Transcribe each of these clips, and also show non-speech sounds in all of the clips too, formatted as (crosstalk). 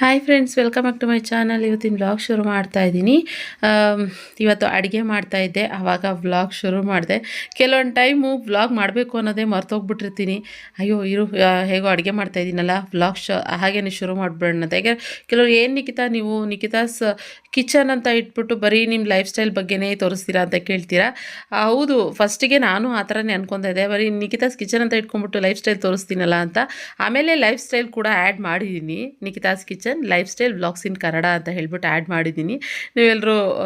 Hi friends welcome back to my channel ಇವತ್ತಿನ vlog ಶುರು ಮಾಡ್ತಾ ಇದ್ದೀನಿ. ಇವತ್ತು ಅಡುಗೆ ಮಾಡ್ತಾ ಇದ್ದೆ. ಆವಾಗ ವ್ಲಾಗ್ ಶುರು ಮಾಡಿದೆ. ಕೆಲವೊಂದು ಟೈಮು ವ್ಲಾಗ್ ಮಾಡಬೇಕು ಅನ್ನೋದೇ ಮರ್ತೋಗ್ಬಿಟ್ಟಿರ್ತೀನಿ. ಅಯ್ಯೋ, ಇರು ಹೇಗೋ ಅಡುಗೆ ಮಾಡ್ತಾ ಇದ್ದೀನಲ್ಲ ವ್ಲಾಗ್ ಶ ಹಾಗೇ ಶುರು ಮಾಡಿಬಿಡೋಣ ಯಾಕೆ ಕೆಲವರು ಏನು ನಿಖಿತಾ, ನೀವು ನಿಖಿತಾಸ್ ಕಿಚನ್ ಅಂತ ಇಟ್ಬಿಟ್ಟು ಬರೀ ನಿಮ್ಮ ಲೈಫ್ ಸ್ಟೈಲ್ ಬಗ್ಗೆನೇ ತೋರಿಸ್ತೀರಾ ಅಂತ ಕೇಳ್ತೀರಾ? ಹೌದು ಫಸ್ಟಿಗೆ ನಾನು ಆ ಥರನೇ ಅನ್ಕೊತಾ ಇದ್ದೆ. ಬರೀ ನಿಖಿತಾಸ್ ಕಿಚನ್ ಅಂತ ಇಟ್ಕೊಂಡ್ಬಿಟ್ಟು ಲೈಫ್ ಸ್ಟೈಲ್ ತೋರಿಸ್ತೀನಲ್ಲ ಅಂತ. ಆಮೇಲೆ ಲೈಫ್ ಸ್ಟೈಲ್ ಕೂಡ ಆ್ಯಡ್ ಮಾಡಿದ್ದೀನಿ Nikitha's kitchen lifestyle blogs in Kannada ಅಂತ ಹೇಳ್ಬಿಟ್ಟು ಆ್ಯಡ್ ಮಾಡಿದ್ದೀನಿ. ನೀವೆಲ್ಲರೂ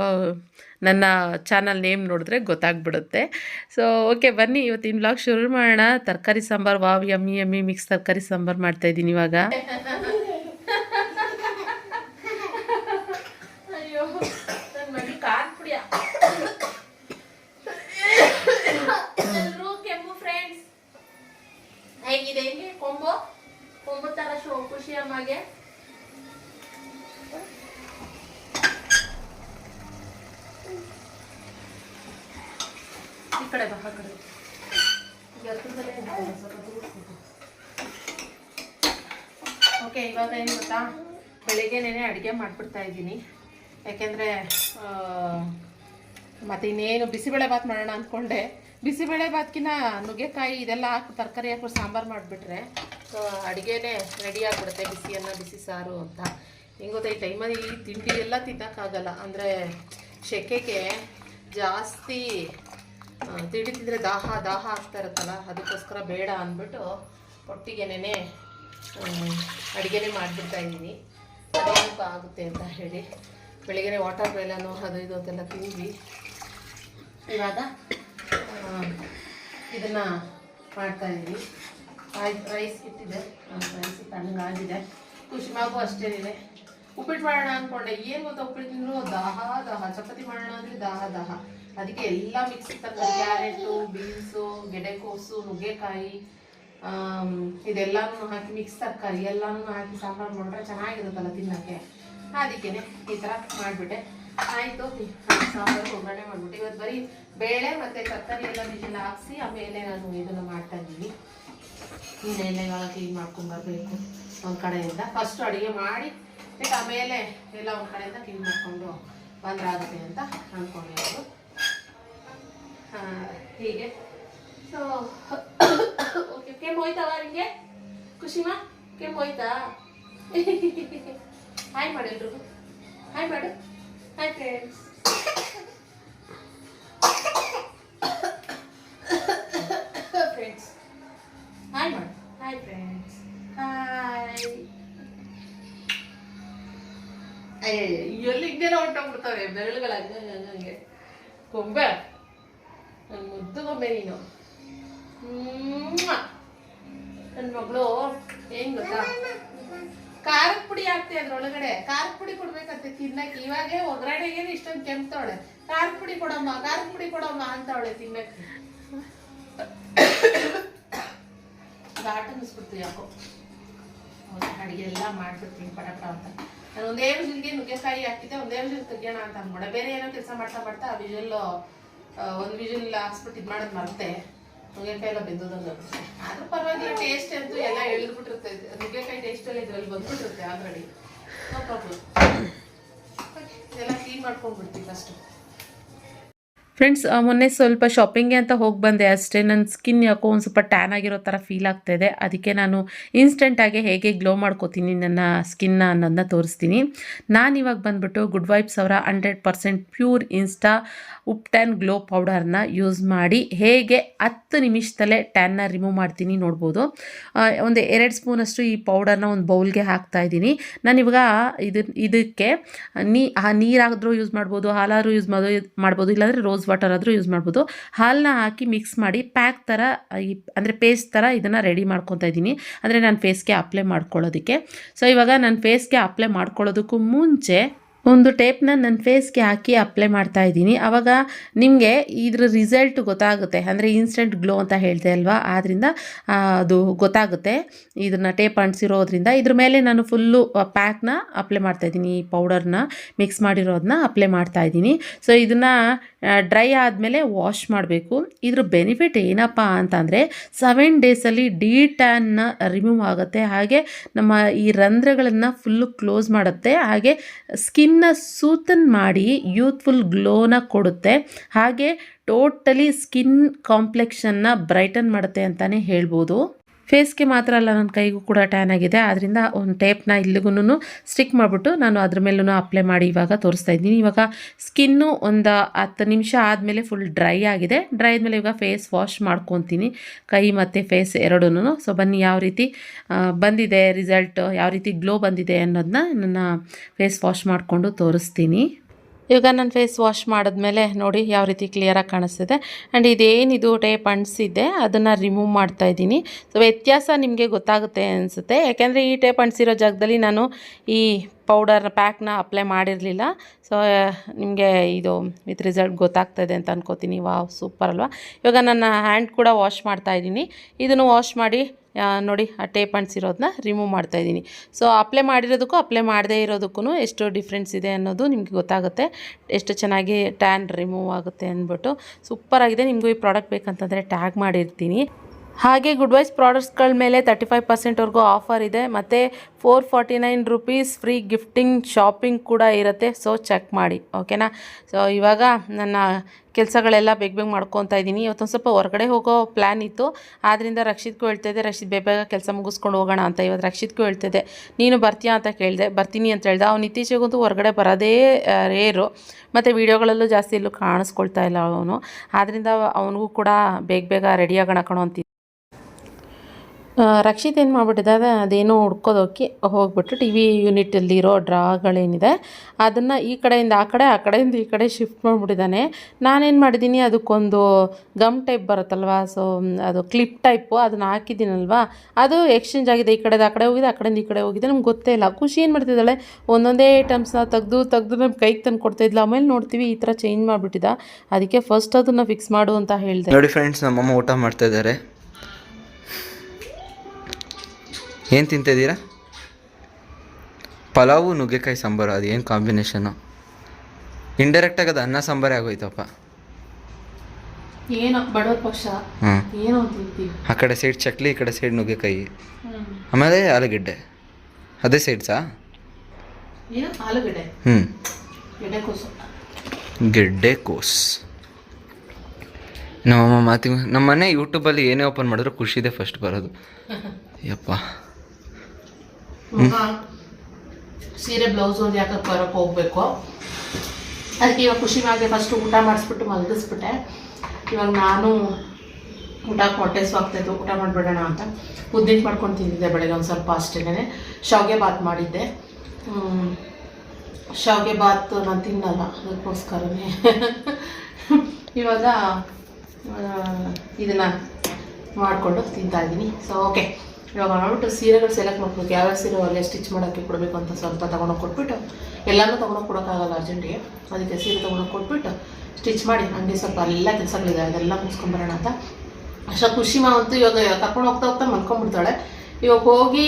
ನನ್ನ ಚಾನಲ್ ನೇಮ್ ನೋಡಿದ್ರೆ ಗೊತ್ತಾಗ್ಬಿಡುತ್ತೆ. ಸೊ, ಓಕೆ, ಬನ್ನಿ, ಇವತ್ತಿನ ಬ್ಲಾಗ್ ಶುರು ಮಾಡೋಣ. ತರಕಾರಿ sambar, wow, yummy yummy, mix ತರಕಾರಿ ಸಾಂಬಾರು ಮಾಡ್ತಾಯಿದ್ದೀನಿ ಇವಾಗ. ಗೊತ್ತಾ ಬೆಳಿಗ್ಗೆನೇ ಅಡುಗೆ ಮಾಡಿಬಿಡ್ತಾ ಇದ್ದೀನಿ. ಯಾಕೆಂದರೆ ಮತ್ತು ಇನ್ನೇನು ಬಿಸಿಬೇಳೆ ಬಾತ್ ಮಾಡೋಣ ಅಂದ್ಕೊಂಡೆ. ಬಿಸಿಬೇಳೆ ಭಾತ್ಕಿನ್ನ ನುಗ್ಗೆಕಾಯಿ ಇದೆಲ್ಲ ಹಾಕಿ ತರಕಾರಿ ಹಾಕ್ಬಿಟ್ಟು ಸಾಂಬಾರು ಮಾಡಿಬಿಟ್ರೆ ಸೊ ಅಡುಗೆನೇ ರೆಡಿ ಆಗಿಬಿಡುತ್ತೆ ಬಿಸಿಯನ್ನ, ಬಿಸಿ ಸಾರು ಅಂತ. ಹೆಂಗೆ ಗೊತ್ತಾ, ಈ ಟೈಮಲ್ಲಿ ತಿಂಡಿ ಎಲ್ಲ ತಿನ್ನೋಕ್ಕಾಗಲ್ಲ. ಅಂದರೆ ಸೆಕೆಗೆ ಜಾಸ್ತಿ ತಿಂಡಿ ತಿಂದರೆ ದಾಹ ದಾಹ ಆಗ್ತಾ ಇರುತ್ತಲ್ಲ, ಅದಕ್ಕೋಸ್ಕರ ಬೇಡ ಅಂದ್ಬಿಟ್ಟು ಒಟ್ಟಿಗೆನೇ ಅಡುಗೆನೇ ಮಾಡಿಬಿಡ್ತಾ ಇದ್ದೀನಿ. ಅದೇನಪ್ಪ ಆಗುತ್ತೆ ಅಂತ ಹೇಳಿ. ಬೆಳಿಗ್ಗೆ ವಾಟರ್ ಮೆಲನು ಅದು ಇದು ಅದೆಲ್ಲ ತಿಂದ್ವಿ. ಇವಾಗ ಇದನ್ನು ಮಾಡ್ತಾ ಇದ್ದೀನಿ. ರೈಸ್ ಇಟ್ಟಿದೆ. ರೈಸ್ ತಣ್ಣಗಾಗಿದೆ ಅಷ್ಟೇ ಅಷ್ಟೇನಿದೆ ಉಪ್ಪಿಟ್ಟು ಮಾಡೋಣ ಅಂದ್ಕೊಂಡೆ ಏನು ಗೊತ್ತಾ ಉಪ್ಪಿಟ್ಟು ತಿಂದರೂ? ದಾಹ ದಾಹ. ಚಪಾತಿ ಮಾಡೋಣ ಅಂದರೆ ದಾಹ ದಾಹ. ಅದಕ್ಕೆ ಎಲ್ಲ ಮಿಕ್ಸ್ ತರಕಾರಿ ಕ್ಯಾರೆಟು, ಬೀನ್ಸು ಗೆಡೆಕೋಸು ನುಗ್ಗೆಕಾಯಿ ಇದೆಲ್ಲನೂ ಹಾಕಿ ಮಿಕ್ಸ್ ತರಕಾರಿ, ಎಲ್ಲಾನು ಹಾಕಿ ಸಾಂಬಾರು ಮಾಡಿದ್ರೆ ಚೆನ್ನಾಗಿರುತ್ತಲ್ಲ ತಿನ್ನೋಕ್ಕೆ. ಅದಕ್ಕೇನೆ ಈ ಥರ ಮಾಡಿಬಿಟ್ಟೆ. ಆಯಿತು ಸಾಂಬಾರು, ಒಗ್ಗರಣೆ ಮಾಡಿಬಿಟ್ಟು. ಇವತ್ತು ಬರೀ ಬೇಳೆ ಮತ್ತು ತರಕಾರಿ ಎಲ್ಲ ಬಿಸಿಲ ಹಾಕ್ಸಿ, ಆಮೇಲೆ ನಾನು ಇದನ್ನು ಮಾಡ್ತಾ ಇದ್ದೀನಿ. ಇನ್ನೆಲ್ಲ ಕ್ಲೀನ್ ಮಾಡ್ಕೊಂಬರ್ಬೇಕು ಒಂದು ಕಡೆಯಿಂದ. ಫಸ್ಟ್ ಅಡುಗೆ ಮಾಡಿ ಮತ್ತು ಆಮೇಲೆ ಎಲ್ಲ ಒಂದು ಕಡೆಯಿಂದ ಕ್ಲೀನ್ ಮಾಡಿಕೊಂಡು ಬಂದ್ರಾಗುತ್ತೆ ಅಂತ ಅಂದ್ಕೊಂಡಿರೋದು ಹೀಗೆ. ಸೊ ಓಕೆ ಕೆಮ್ಮು ಹೋಯ್ತವ ನಿಮಗೆ ಖುಷಿಮಾ ಕೆಮ್ಮು ಹೋಯ್ತಾ ಹಾಯ್ ಮಾಡಿ ಎಲ್ರಿಗೂ ಹಾಯ್ ಮಾಡು ಹಾಯ್ ಫ್ರೆಂಡ್ಸ್ ಫ್ರೆಂಡ್ಸ್ ಹಾಯ್ ಮಾಡು ಹಾಯ್ ಫ್ರೆಂಡ್ಸ್ ಹಾಯ್ ಎಲ್ಲಿ ಹಿಂಗೇನೋ ಹೊಂಟೋಗ್ಬಿಡ್ತವೆ ಬೆರಳುಗಳು ಹಂಗೆ ಹಂಗೆ ಗೊಂಬೆ ನನ್ನ ಮುದ್ದು ಗೊಂಬೆ ನೀನು ನನ್ನ ಮಗಳು, ಏನ್ ಗೊತ್ತಾ? ಖಾರದ ಪುಡಿ ಹಾಕ್ತಿ ಅದ್ರೊಳಗಡೆ. ಖಾರದ ಪುಡಿ ಕೊಡ್ಬೇಕಂತೆ ತಿನ್ನಕ್ಕೆ. ಇವಾಗೆ ಒಗ್ಗರಣೆಗೆ ಇಷ್ಟೊಂದು ಕೆಮ್ತಾವಳೆ. ಖಾರದ ಪುಡಿ ಕೊಡಮ್ಮ, ಖಾರದ ಪುಡಿ ಕೊಡಮ್ಮ ಅಂತವಳೆ ತಿನ್ನಕ್ಕೆ. ಘಾಟ್ ಅನ್ನಿಸ್ಬಿಡ್ತು ಯಾಕೋ ಅಡಿಗೆ ಎಲ್ಲ ಮಾಡ್ಬಿಡ್ತೀನಿ, ಪಟ ಪಟ ಅಂತ. ನಾನು ಒಂದೇ ವಿಷಲ್ಗೆ ನುಗ್ಗೆಕಾಯಿ ಹಾಕಿದ್ದೆ, ಒಂದೇ ವಿಷಲ್ ತೆಗಿಯೋಣ ಅಂತ ಅಂದ್ಬಿಡ. ಬೇರೆ ಏನೋ ಕೆಲಸ ಮಾಡ್ತಾ ಮಾಡ್ತಾ ಆ ವಿಜಿಲ್ ಒಂದು ವಿಷಲ್ ಹಾಕ್ಸ್ಬಿಟ್ಟು ಇದು ಮಾಡೋದು ಮರ್ತೆ. ನುಗ್ಗೆಕಾಯಿ ಎಲ್ಲ ಬೆಂದೋದಂಗೆ ಆದ್ರೂ ಪರವಾಗಿಲ್ಲ ಟೇಸ್ಟ್ ಅಂತೂ ಎಲ್ಲ ಎಳ್ದ್ಬಿಟ್ಟಿರುತ್ತೆ ನುಗ್ಗೆಕಾಯಿ ಟೇಸ್ಟ್ ಎಲ್ಲ ಇದ್ರಲ್ಲಿ ಬಂದ್ಬಿಟ್ಟಿರುತ್ತೆ ಆಲ್ರೆಡಿ. ನೋ ಪ್ರಾಬ್ಲಮ್ ಇದೆಲ್ಲ ಕ್ಲೀನ್ ಮಾಡ್ಕೊಂಡ್ಬಿಡ್ತೀವಿ ಫಸ್ಟು ಫ್ರೆಂಡ್ಸ್ ಮೊನ್ನೆ ಸ್ವಲ್ಪ ಶಾಪಿಂಗ್ಗೆ ಅಂತ ಹೋಗಿ ಬಂದೆ ಅಷ್ಟೇ. ನನ್ನ ಸ್ಕಿನ್ ಯಾಕೋ ಒಂದು ಸ್ವಲ್ಪ ಟ್ಯಾನ್ ಆಗಿರೋ ಥರ ಫೀಲ್ ಆಗ್ತಾಯಿದೆ ಅದಕ್ಕೆ ನಾನು ಇನ್ಸ್ಟೆಂಟಾಗಿ ಹೇಗೆ ಗ್ಲೋ ಮಾಡ್ಕೋತೀನಿ ನನ್ನ ಸ್ಕಿನ್ನ ಅನ್ನೋದನ್ನ ತೋರಿಸ್ತೀನಿ. ನಾನು ಇವಾಗ ಬಂದ್ಬಿಟ್ಟು ಗುಡ್ ವೈಬ್ಸ್ ಅವರ hundred percent pure insta up tan glow ಪೌಡರ್ನ ಯೂಸ್ ಮಾಡಿ ಹೇಗೆ ಹತ್ತು ನಿಮಿಷದಲ್ಲೇ ಟ್ಯಾನ್ನ ರಿಮೂವ್ ಮಾಡ್ತೀನಿ ನೋಡ್ಬೋದು. ಒಂದು ಎರಡು ಸ್ಪೂನಷ್ಟು ಈ ಪೌಡರ್ನ ಒಂದು ಬೌಲ್ಗೆ ಹಾಕ್ತಾ ಇದ್ದೀನಿ. ನಾನು ಇದು ಇದಕ್ಕೆ ನೀ ಆ ನೀರಾದರೂ ಯೂಸ್ ಮಾಡ್ಬೋದು, ಹಾಲಾದರೂ ಯೂಸ್ ಮಾಡೋ ಮಾಡ್ಬೋದು, ಇಲ್ಲಾಂದರೆ ರೋಸ್ ವಾಟರ್ ಆದರೂ ಯೂಸ್ ಮಾಡ್ಬೋದು. ಹಾಲನ್ನ ಹಾಕಿ ಮಿಕ್ಸ್ ಮಾಡಿ ಪ್ಯಾಕ್ ಥರ ಈ ಅಂದರೆ ಪೇಸ್ಟ್ ಥರ ಇದನ್ನು ರೆಡಿ ಮಾಡ್ಕೊತಾ ಇದ್ದೀನಿ. ಅಂದರೆ ನಾನು ಫೇಸ್ಗೆ ಅಪ್ಲೈ ಮಾಡ್ಕೊಳ್ಳೋದಕ್ಕೆ. ಸೊ ಇವಾಗ ನಾನು ಫೇಸ್ಗೆ ಅಪ್ಲೈ ಮಾಡ್ಕೊಳ್ಳೋದಕ್ಕೂ ಮುಂಚೆ ಒಂದು ಟೇಪ್ನ ನನ್ನ ಫೇಸ್ಗೆ ಹಾಕಿ ಅಪ್ಲೈ ಮಾಡ್ತಾ ಇದ್ದೀನಿ. ಆವಾಗ ನಿಮಗೆ ಇದ್ರ ರಿಸಲ್ಟ್ ಗೊತ್ತಾಗುತ್ತೆ. ಅಂದರೆ ಇನ್ಸ್ಟೆಂಟ್ ಗ್ಲೋ ಅಂತ ಹೇಳಿದೆ ಅಲ್ವಾ? ಆದ್ದರಿಂದ ಅದು ಗೊತ್ತಾಗುತ್ತೆ. ಇದನ್ನು ಟೇಪ್ ಅಂಟಿಸಿರೋದ್ರಿಂದ ಇದ್ರ ಮೇಲೆ ನಾನು ಫುಲ್ಲು ಪ್ಯಾಕ್ನ ಅಪ್ಲೈ ಮಾಡ್ತಾ ಇದ್ದೀನಿ. ಈ ಪೌಡರ್ನ ಮಿಕ್ಸ್ ಮಾಡಿರೋದನ್ನ ಅಪ್ಲೈ ಮಾಡ್ತಾ ಇದ್ದೀನಿ. ಸೊ ಇದನ್ನು ಡ್ರೈ ಆದಮೇಲೆ ವಾಶ್ ಮಾಡಬೇಕು. ಇದ್ರ ಬೆನಿಫಿಟ್ ಏನಪ್ಪ ಅಂತಂದರೆ ಸೆವೆನ್ ಡೇಸಲ್ಲಿ ಡಿ ಟ್ಯಾನ್ನ ರಿಮೂವ್ ಆಗುತ್ತೆ. ಹಾಗೆ ನಮ್ಮ ಈ ರಂಧ್ರಗಳನ್ನು ಫುಲ್ಲು ಕ್ಲೋಸ್ ಮಾಡುತ್ತೆ. ಹಾಗೆ ಸ್ಕಿನ್ನ ಸೂತನ್ ಮಾಡಿ ಯೂತ್ಫುಲ್ ಗ್ಲೋನ ಕೊಡುತ್ತೆ. ಹಾಗೆ ಟೋಟಲಿ ಸ್ಕಿನ್ ಕಾಂಪ್ಲೆಕ್ಷನ್ನ ಬ್ರೈಟನ್ ಮಾಡುತ್ತೆ ಅಂತಲೇ ಹೇಳ್ಬೋದು. ಫೇಸ್ಗೆ ಮಾತ್ರ ಅಲ್ಲ, ನನ್ನ ಕೈಗೂ ಕೂಡ ಟ್ಯಾನ್ ಆಗಿದೆ. ಆದ್ದರಿಂದ ಒಂದು ಟೇಪ್ನ ಇಲ್ಲಿಗೂ ಸ್ಟಿಕ್ ಮಾಡಿಬಿಟ್ಟು ನಾನು ಅದ್ರ ಮೇಲೂ ಅಪ್ಲೈ ಮಾಡಿ ಇವಾಗ ತೋರಿಸ್ತಾ ಇದ್ದೀನಿ. ಇವಾಗ ಸ್ಕಿನ್ನು ಒಂದು ಹತ್ತು ನಿಮಿಷ ಆದಮೇಲೆ ಫುಲ್ ಡ್ರೈ ಆಗಿದೆ. ಡ್ರೈ ಆದಮೇಲೆ ಇವಾಗ ಫೇಸ್ ವಾಶ್ ಮಾಡ್ಕೊತೀನಿ. ಕೈ ಮತ್ತು ಫೇಸ್ ಎರಡೂ ಸೊ ಬನ್ನಿ ಯಾವ ರೀತಿ ಬಂದಿದೆ ರಿಸಲ್ಟ್ ಯಾವ ರೀತಿ ಗ್ಲೋ ಬಂದಿದೆ ಅನ್ನೋದನ್ನ ನನ್ನ ಫೇಸ್ ವಾಶ್ ಮಾಡಿಕೊಂಡು ತೋರಿಸ್ತೀನಿ. ಇವಾಗ ನಾನು ಫೇಸ್ ವಾಶ್ ಮಾಡಿದ್ಮೇಲೆ ನೋಡಿ ಯಾವ ರೀತಿ ಕ್ಲಿಯರಾಗಿ ಕಾಣಿಸ್ತಿದೆ. ಆ್ಯಂಡ್ ಇದೇನಿದು ಟೇಪ್ ಅಂಟಿಸಿದ್ದೆ, ಅದನ್ನು ರಿಮೂವ್ ಮಾಡ್ತಾ ಇದ್ದೀನಿ. ಸೊ ವ್ಯತ್ಯಾಸ ನಿಮಗೆ ಗೊತ್ತಾಗುತ್ತೆ ಅನಿಸುತ್ತೆ. ಯಾಕೆಂದರೆ ಈ ಟೇಪ್ ಅಂಟಿಸಿರೋ ಜಾಗದಲ್ಲಿ ನಾನು ಈ ಪೌಡರ್ ಪ್ಯಾಕ್ನ ಅಪ್ಲೈ ಮಾಡಿರಲಿಲ್ಲ. ಸೊ ನಿಮಗೆ ಇದು ವಿತ್ ರಿಸಲ್ಟ್ ಗೊತ್ತಾಗ್ತದೆ ಅಂತ ಅನ್ಕೋತೀನಿ. ವಾವ್ ಸೂಪರ್ ಅಲ್ವಾ? ಇವಾಗ ನನ್ನ ಹ್ಯಾಂಡ್ ಕೂಡ ವಾಶ್ ಮಾಡ್ತಾ ಇದ್ದೀನಿ. ಇದನ್ನು ವಾಶ್ ಮಾಡಿ ನೋಡಿ, ಆ ಟೇಪ್ ಅಂಟಿಸಿರೋದನ್ನ ರಿಮೂವ್ ಮಾಡ್ತಾ ಇದ್ದೀನಿ. ಸೊ ಅಪ್ಲೈ ಮಾಡಿರೋದಕ್ಕೂ ಅಪ್ಲೈ ಮಾಡದೇ ಇರೋದಕ್ಕೂ ಎಷ್ಟು ಡಿಫ್ರೆನ್ಸ್ ಇದೆ ಅನ್ನೋದು ನಿಮಗೆ ಗೊತ್ತಾಗುತ್ತೆ. ಎಷ್ಟು ಚೆನ್ನಾಗಿ ಟ್ಯಾನ್ ರಿಮೂವ್ ಆಗುತ್ತೆ ಅಂದ್ಬಿಟ್ಟು. ಸೂಪರಾಗಿದೆ ನಿಮಗೂ ಈ ಪ್ರಾಡಕ್ಟ್ ಬೇಕಂತಂದರೆ ಟ್ಯಾಗ್ ಮಾಡಿರ್ತೀನಿ. ಹಾಗೆ ಗುಡ್ ವೈಸ್ ಪ್ರಾಡಕ್ಟ್ಸ್ಗಳ ಮೇಲೆ ತರ್ಟಿ ಫೈವ್ ಪರ್ಸೆಂಟ್ವರೆಗೂ ಆಫರ್ ಇದೆ. ಮತ್ತು four forty nine rupees free gifting shopping ಕೂಡ ಇರುತ್ತೆ. ಸೊ ಚೆಕ್ ಮಾಡಿ. ಓಕೆನಾ ಸೊ ಇವಾಗ ನನ್ನ ಕೆಲಸಗಳೆಲ್ಲ ಬೇಗ ಬೇಗ ಮಾಡ್ಕೊತಾ ಇದ್ದೀನಿ. ಇವತ್ತೊಂದು ಸ್ವಲ್ಪ ಹೊರಗಡೆ ಹೋಗೋ ಪ್ಲ್ಯಾನ್ ಇತ್ತು. ಆದ್ದರಿಂದ ರಕ್ಷಿತ್ಗೂ ಹೇಳ್ತಾಯಿದ್ದೆ ರಕ್ಷಿತ್, ಬೇಗ ಬೇಗ ಕೆಲಸ ಮುಗಿಸ್ಕೊಂಡು ಹೋಗೋಣ ಅಂತ. ಇವತ್ತು ರಕ್ಷಿತ್ಗೂ ಹೇಳ್ತಿದ್ದೆ ನೀನು ಬರ್ತೀಯಾ ಅಂತ ಕೇಳಿದೆ, ಬರ್ತೀನಿ ಅಂತ ಹೇಳ್ದೆ. ಅವ್ನು ಇತ್ತೀಚೆಗಂತೂ ಹೊರಗಡೆ ಬರೋದೇ ರೇರು ಮತ್ತು ವೀಡಿಯೋಗಳಲ್ಲೂ ಜಾಸ್ತಿ ಎಲ್ಲೂ ಕಾಣಿಸ್ಕೊಳ್ತಾ ಇಲ್ಲ ಅವನು. ಆದ್ದರಿಂದ ಅವನಿಗೂ ಕೂಡ ಬೇಗ ಬೇಗ ರೆಡಿ ಆಗೋಣ ಕಣೋ ಅಂತಿದ್ದೆ. ರಕ್ಷಿತ್ ಏನು ಮಾಡ್ಬಿಟ್ಟಿದೆ? ಅದೇ ಅದೇನೋ ಹುಡ್ಕೋದೋಗಿ ಹೋಗ್ಬಿಟ್ಟು ಟಿ ವಿ ಯೂನಿಟಲ್ಲಿರೋ ಡ್ರಾಗಳೇನಿದೆ ಅದನ್ನು ಈ ಕಡೆಯಿಂದ ಆ ಕಡೆ, ಆ ಕಡೆಯಿಂದ ಈ ಕಡೆ ಶಿಫ್ಟ್ ಮಾಡಿಬಿಟ್ಟಿದ್ದಾನೆ ನಾನೇನು ಮಾಡಿದ್ದೀನಿ ಅದಕ್ಕೊಂದು ಗಮ್ ಟೈಪ್ ಬರುತ್ತಲ್ವಾ? ಸೊ ಅದು ಕ್ಲಿಪ್ ಟೈಪು ಅದನ್ನು ಹಾಕಿದ್ದೀನಲ್ವ? ಅದು ಎಕ್ಸ್ಚೇಂಜ್ ಆಗಿದೆ, ಈ ಕಡೆದು ಆ ಕಡೆ ಹೋಗಿದೆ, ಆ ಕಡೆಯಿಂದ ಈ ಕಡೆ ಹೋಗಿದೆ, ನಮ್ಗೆ ಗೊತ್ತೇ ಇಲ್ಲ. ಖುಷಿ ಏನು ಮಾಡ್ತಿದ್ದಾಳೆ? ಒಂದೊಂದೇ ಐಟಮ್ಸ್ನ ತೆಗೆದು ತೆಗೆದು ನಮ್ಮ ಕೈಗೆ ತಂದು ಕೊಡ್ತಾಯಿದ್ಲು ಆಮೇಲೆ ನೋಡ್ತೀವಿ ಈ ಥರ ಚೇಂಜ್ ಮಾಡಿಬಿಟ್ಟಿದ್ದ ಅದಕ್ಕೆ ಫಸ್ಟ್ ಅದನ್ನು ಫಿಕ್ಸ್ ಮಾಡು ಅಂತ ಹೇಳಿದೆ. ನೋಡಿ ಫ್ರೆಂಡ್ಸ್ ನಮ್ಮಮ್ಮ ಊಟ ಮಾಡ್ತಾ ಇದ್ದಾರೆ. ಏನು ತಿಂತಿದ್ದೀರಾ ಪಲಾವು ನುಗ್ಗೆಕಾಯಿ ಸಾಂಬಾರು ಅದು ಏನು ಕಾಂಬಿನೇಷನು ಇಂಡೈರೆಕ್ಟಾಗಿ ಅದು ಅನ್ನ ಸಾಂಬಾರೇ ಆಗೋಯ್ತಪ್ಪ. ಏನೋ ಬಡವ್ರ ಪಕ್ಷ. ಹ್ಞೂ ಏನೋ ತಿಂತೀವಿ. ಆ ಕಡೆ ಸೈಡ್ ಚಕ್ಲಿ ಈ ಕಡೆ ಸೈಡ್ ನುಗ್ಗೆಕಾಯಿ. ಆಮೇಲೆ ಆಲೂಗೆಡ್ಡೆ. ಅದೇ ಸೈಡ್ಸಾ ಏನು ಆಲೂಗಡ್ಡೆ. ಹ್ಞೂ ಗೆಡ್ಡೆ ಕೋಸ್ ನಮ್ಮಮ್ಮ ಮಾತಿ ನಮ್ಮ ಮನೆ ಯೂಟ್ಯೂಬಲ್ಲಿ ಏನೇ ಓಪನ್ ಮಾಡಿದ್ರು ಖುಷಿದೆ ಫಸ್ಟ್ ಬರೋದು. (laughs) ಯಪ್ಪ. ಮಗ ಸೀರೆ ಬ್ಲೌಸ್ ಒಂದು ಯಾಕಕ್ಕೆ ಬರೋಕ್ಕೆ ಹೋಗ್ಬೇಕು? ಅದಕ್ಕೆ ಇವಾಗ ಖುಷಿ ಮಾಡಿದೆ ಫಸ್ಟ್ ಊಟ ಮಾಡಿಸ್ಬಿಟ್ಟು ಮಲಗಿಸ್ಬಿಟ್ಟೆ. ಇವಾಗ ನಾನು ಊಟಕ್ಕೆ ಹೊಟ್ಟೆ ಸ್ವಾಗ್ತಾಯಿತ್ತು ಊಟ ಮಾಡಿಬಿಡೋಣ ಅಂತ. ಉದ್ದಿನ ಮಾಡ್ಕೊಂಡು ತಿಂದಿದ್ದೆ ಬೆಳಗ್ಗೆ ಒಂದು ಸ್ವಲ್ಪ ಅಷ್ಟೇ ಶಾವಿಗೆ ಬಾತ್ ಮಾಡಿದ್ದೆ. ಶಾವಿಗೆ ಬಾತ್ ನಾನು ತಿನ್ನಲ್ಲ, ಅದಕ್ಕೋಸ್ಕರನೇ. ಇವಾಗ ಇದನ್ನು ಮಾಡಿಕೊಂಡು ತಿಂತಾ ಇದ್ದೀನಿ. ಸೊ ಓಕೆ ಇವಾಗ ನೋಡ್ಬಿಟ್ಟು ಸೀರೆಗಳು ಸೆಲೆಕ್ಟ್ ಮಾಡ್ಬೇಕು. ಯಾವ್ಯಾವ ಸೀರೆ ಅಲ್ಲೇ ಸ್ಟಿಚ್ ಮಾಡೋಕ್ಕೆ ಕೊಡಬೇಕು ಅಂತ ಸ್ವಲ್ಪ ತೊಗೊಂಡೋಗಿ ಕೊಟ್ಬಿಟ್ಟು, ಎಲ್ಲನೂ ತೊಗೊಂಡೋಗಿ ಕೊಡೋಕ್ಕಾಗಲ್ಲ ಅರ್ಜೆಂಟಿಗೆ. ಅದಕ್ಕೆ ಸೀರೆ ತೊಗೊಂಡೋಗಿ ಕೊಟ್ಬಿಟ್ಟು ಸ್ಟಿಚ್ ಮಾಡಿ, ಹಂಗೆ ಸ್ವಲ್ಪ ಎಲ್ಲ ಕೆಲಸಗಳಿದೆ, ಅದೆಲ್ಲ ಮುಗಿಸ್ಕೊಂಬರೋಣ ಅಂತ. ಅಷ್ಟು ಖುಷಿ ಮಾವಂತೂ ಇವಾಗ ಕರ್ಕೊಂಡು ಹೋಗ್ತಾ ಹೋಗ್ತಾ ಮಲ್ಕೊಂಡ್ಬಿಡ್ತಾಳೆ ಇವಾಗ ಹೋಗಿ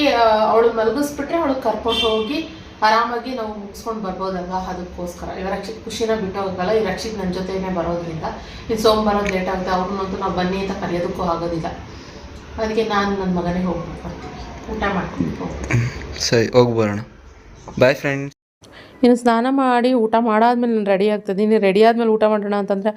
ಅವಳು ಮಲಗಿಸ್ಬಿಟ್ರೆ ಅವಳು ಕರ್ಕೊಂಡು ಹೋಗಿ ಆರಾಮಾಗಿ ನಾವು ಮುಗಿಸ್ಕೊಂಡು ಬರ್ಬೋದಲ್ವಾ? ಅದಕ್ಕೋಸ್ಕರ. ಇವಾಗ ರಕ್ಷಿತ್ ಖುಷಿನ ಬಿಟ್ಟು ಹೋಗಲ್ಲ. ಈ ರಕ್ಷಿತ್ ನನ್ನ ಜೊತೆನೇ ಬರೋದ್ರಿಂದ ಇನ್ನು ಸೋಮವಾರ ಲೇಟ್ ಆಗುತ್ತೆ. ಅವ್ರನ್ನಂತೂ ನಾವು ಬನ್ನಿ ಅಂತ ಕರೆಯೋದಕ್ಕೂ ಆಗೋದಿಲ್ಲ. ಅದಕ್ಕೆ ನಾನು ನನ್ನ ಮಗನೇ ಹೋಗ್ಬೇಕು ಊಟ ಮಾಡ್ಕೊಂಡು ಸರಿ ಹೋಗಿ ಬರೋಣ. ಬಾಯ್ ಫ್ರೆಂಡ್ಸ್ ಇನ್ನು ಸ್ನಾನ ಮಾಡಿ ಊಟ ಮಾಡಾದ್ಮೇಲೆ ನಾನು ರೆಡಿ ಆಗ್ತದೆ. ರೆಡಿ ಆದಮೇಲೆ ಊಟ ಮಾಡೋಣ ಅಂತಂದರೆ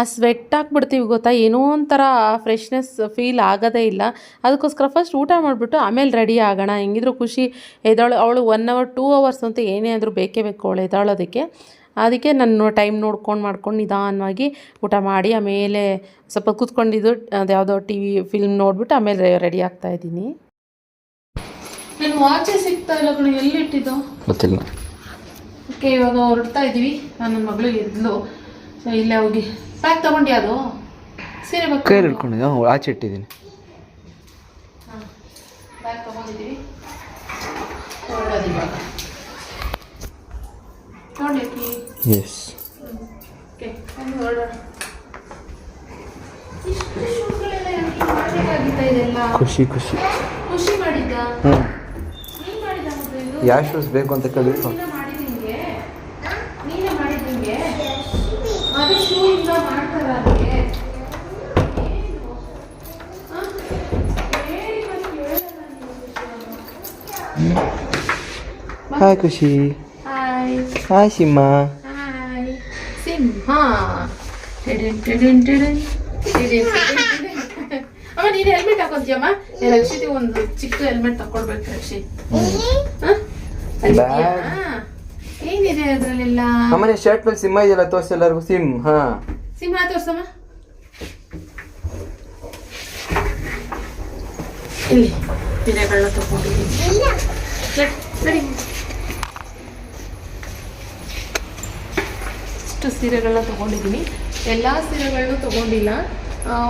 ಆ ಸ್ವೆಟ್ ಹಾಕ್ಬಿಡ್ತೀವಿ ಗೊತ್ತಾ? ಏನೋ ಒಂಥರ ಫ್ರೆಶ್ನೆಸ್ ಫೀಲ್ ಆಗೋದೇ ಇಲ್ಲ. ಅದಕ್ಕೋಸ್ಕರ ಫಸ್ಟ್ ಊಟ ಮಾಡಿಬಿಟ್ಟು ಆಮೇಲೆ ರೆಡಿ ಆಗೋಣ. ಹೆಂಗಿದ್ರು ಖುಷಿ. ಎದ್ದಾಳು ಅವಳು ಒನ್ ಅವರ್ ಟೂ ಅವರ್ಸ್ ಅಂತ ಏನೇ ಆದರೂ ಬೇಕೇ ಬೇಕು ಅವಳು ಎದ್ದಾಳೋದಕ್ಕೆ. ಅದಕ್ಕೆ ನಾನು ಟೈಮ್ ನೋಡ್ಕೊಂಡು ಮಾಡ್ಕೊಂಡು ನಿಧಾನವಾಗಿ ಊಟ ಮಾಡಿ ಆಮೇಲೆ ಸ್ವಲ್ಪ ಕೂತ್ಕೊಂಡಿದ್ದು ಅದು ಯಾವುದೋ ಟಿ ವಿ ಫಿಲ್ಮ್ ನೋಡ್ಬಿಟ್ಟು ಆಮೇಲೆ ರೆಡಿ ಆಗ್ತಾ ಇದ್ದೀನಿ. ನನ್ನ ವಾಚೆ ಸಿಗ್ತಾ ಇಲ್ಲ ಕಣ ಎಲ್ಲಿಟ್ಟಿದ್ದು? ಗೊತ್ತಿಲ್ಲ. ಓಕೆ ಇವಾಗ ಹೊರಡ್ತಾ ಇದ್ದೀವಿ ನಾನು ನನ್ನ ಮಗಳು ಇದ್ಲು. ಸೊ ಇಲ್ಲೇ ಹೋಗಿ. ಪ್ಯಾಕ್ ತೊಗೊಂಡು ಅದು? ಸೀರೆ ಕೈಯಲ್ಲಿ ಹಿಡ್ಕೊಂಡಿದ್ದೆ ಆಚೆ ಇಟ್ಟಿದ್ದೀನಿ. ಬ್ಯಾಗ್ ತಗೊಂಡಿದ್ದೀವಿ. ಹೊರಡೋದು ಇವಾಗ ತೊಗೊಂಡೇಕಿ ಎಸ್ ಓಕೆ ಬನ್ನಿ ಹೊರಡೋಣ ಇಷ್ಟು ಶೂಗಳೆಲ್ಲ ಯಾಕೆ ಮಾಡಬೇಕಾಗಿತ್ತ ಇದೆಲ್ಲ? ಖುಷಿ ಖುಷಿ. ಹ್ಞೂ ಯಾವ ಶೂಸ್ ಬೇಕು ಅಂತ ಕೇಳಬೇಕು ಹಾಯ್ ಖುಷಿ. ಹಾಯ್ ಹಾಯ್ ಸಿಮ್ಮ ಹಾಯ್ ಸಿಂಹ ಟಿಡಿನ್ ಟಿಡಿನ್. ಅಮ್ಮ ನೀನು ಹೆಲ್ಮೆಟ್ ಹಾಕೊಂತೀಯಮ್ಮ ರಕ್ಷಿತಿ ಒಂದು ಚಿಕ್ಕ ಹೆಲ್ಮೆಟ್ ಹ? ಅಲ್ಲಿದ್ಯಾ? ಏನಿದೆ ಅದ್ರಲ್ಲೆಲ್ಲ? ಅಮ್ಮನೆ ಶರ್ಟ್ ಮೇಲೆ ಸಿಂಹ ಇದೆಯಲ್ಲ ತೋರಿಸಿ ಎಲ್ಲರಿಗೂ. ಸಿಂಹ ಸಿಂಹ ತೋರ್ಸಮ್ಮ. ಇಲ್ಲಿ ಗಿಡಗಳನ್ನ ತಗೊಂಡಿದ್ದೀನಿ ನಡ್- ಇಷ್ಟು ಸೀರೆಗಳನ್ನ ತಗೊಂಡಿದ್ದೀನಿ. ಎಲ್ಲ ಸೀರೆಗಳನ್ನೂ ತಗೊಂಡಿಲ್ಲ.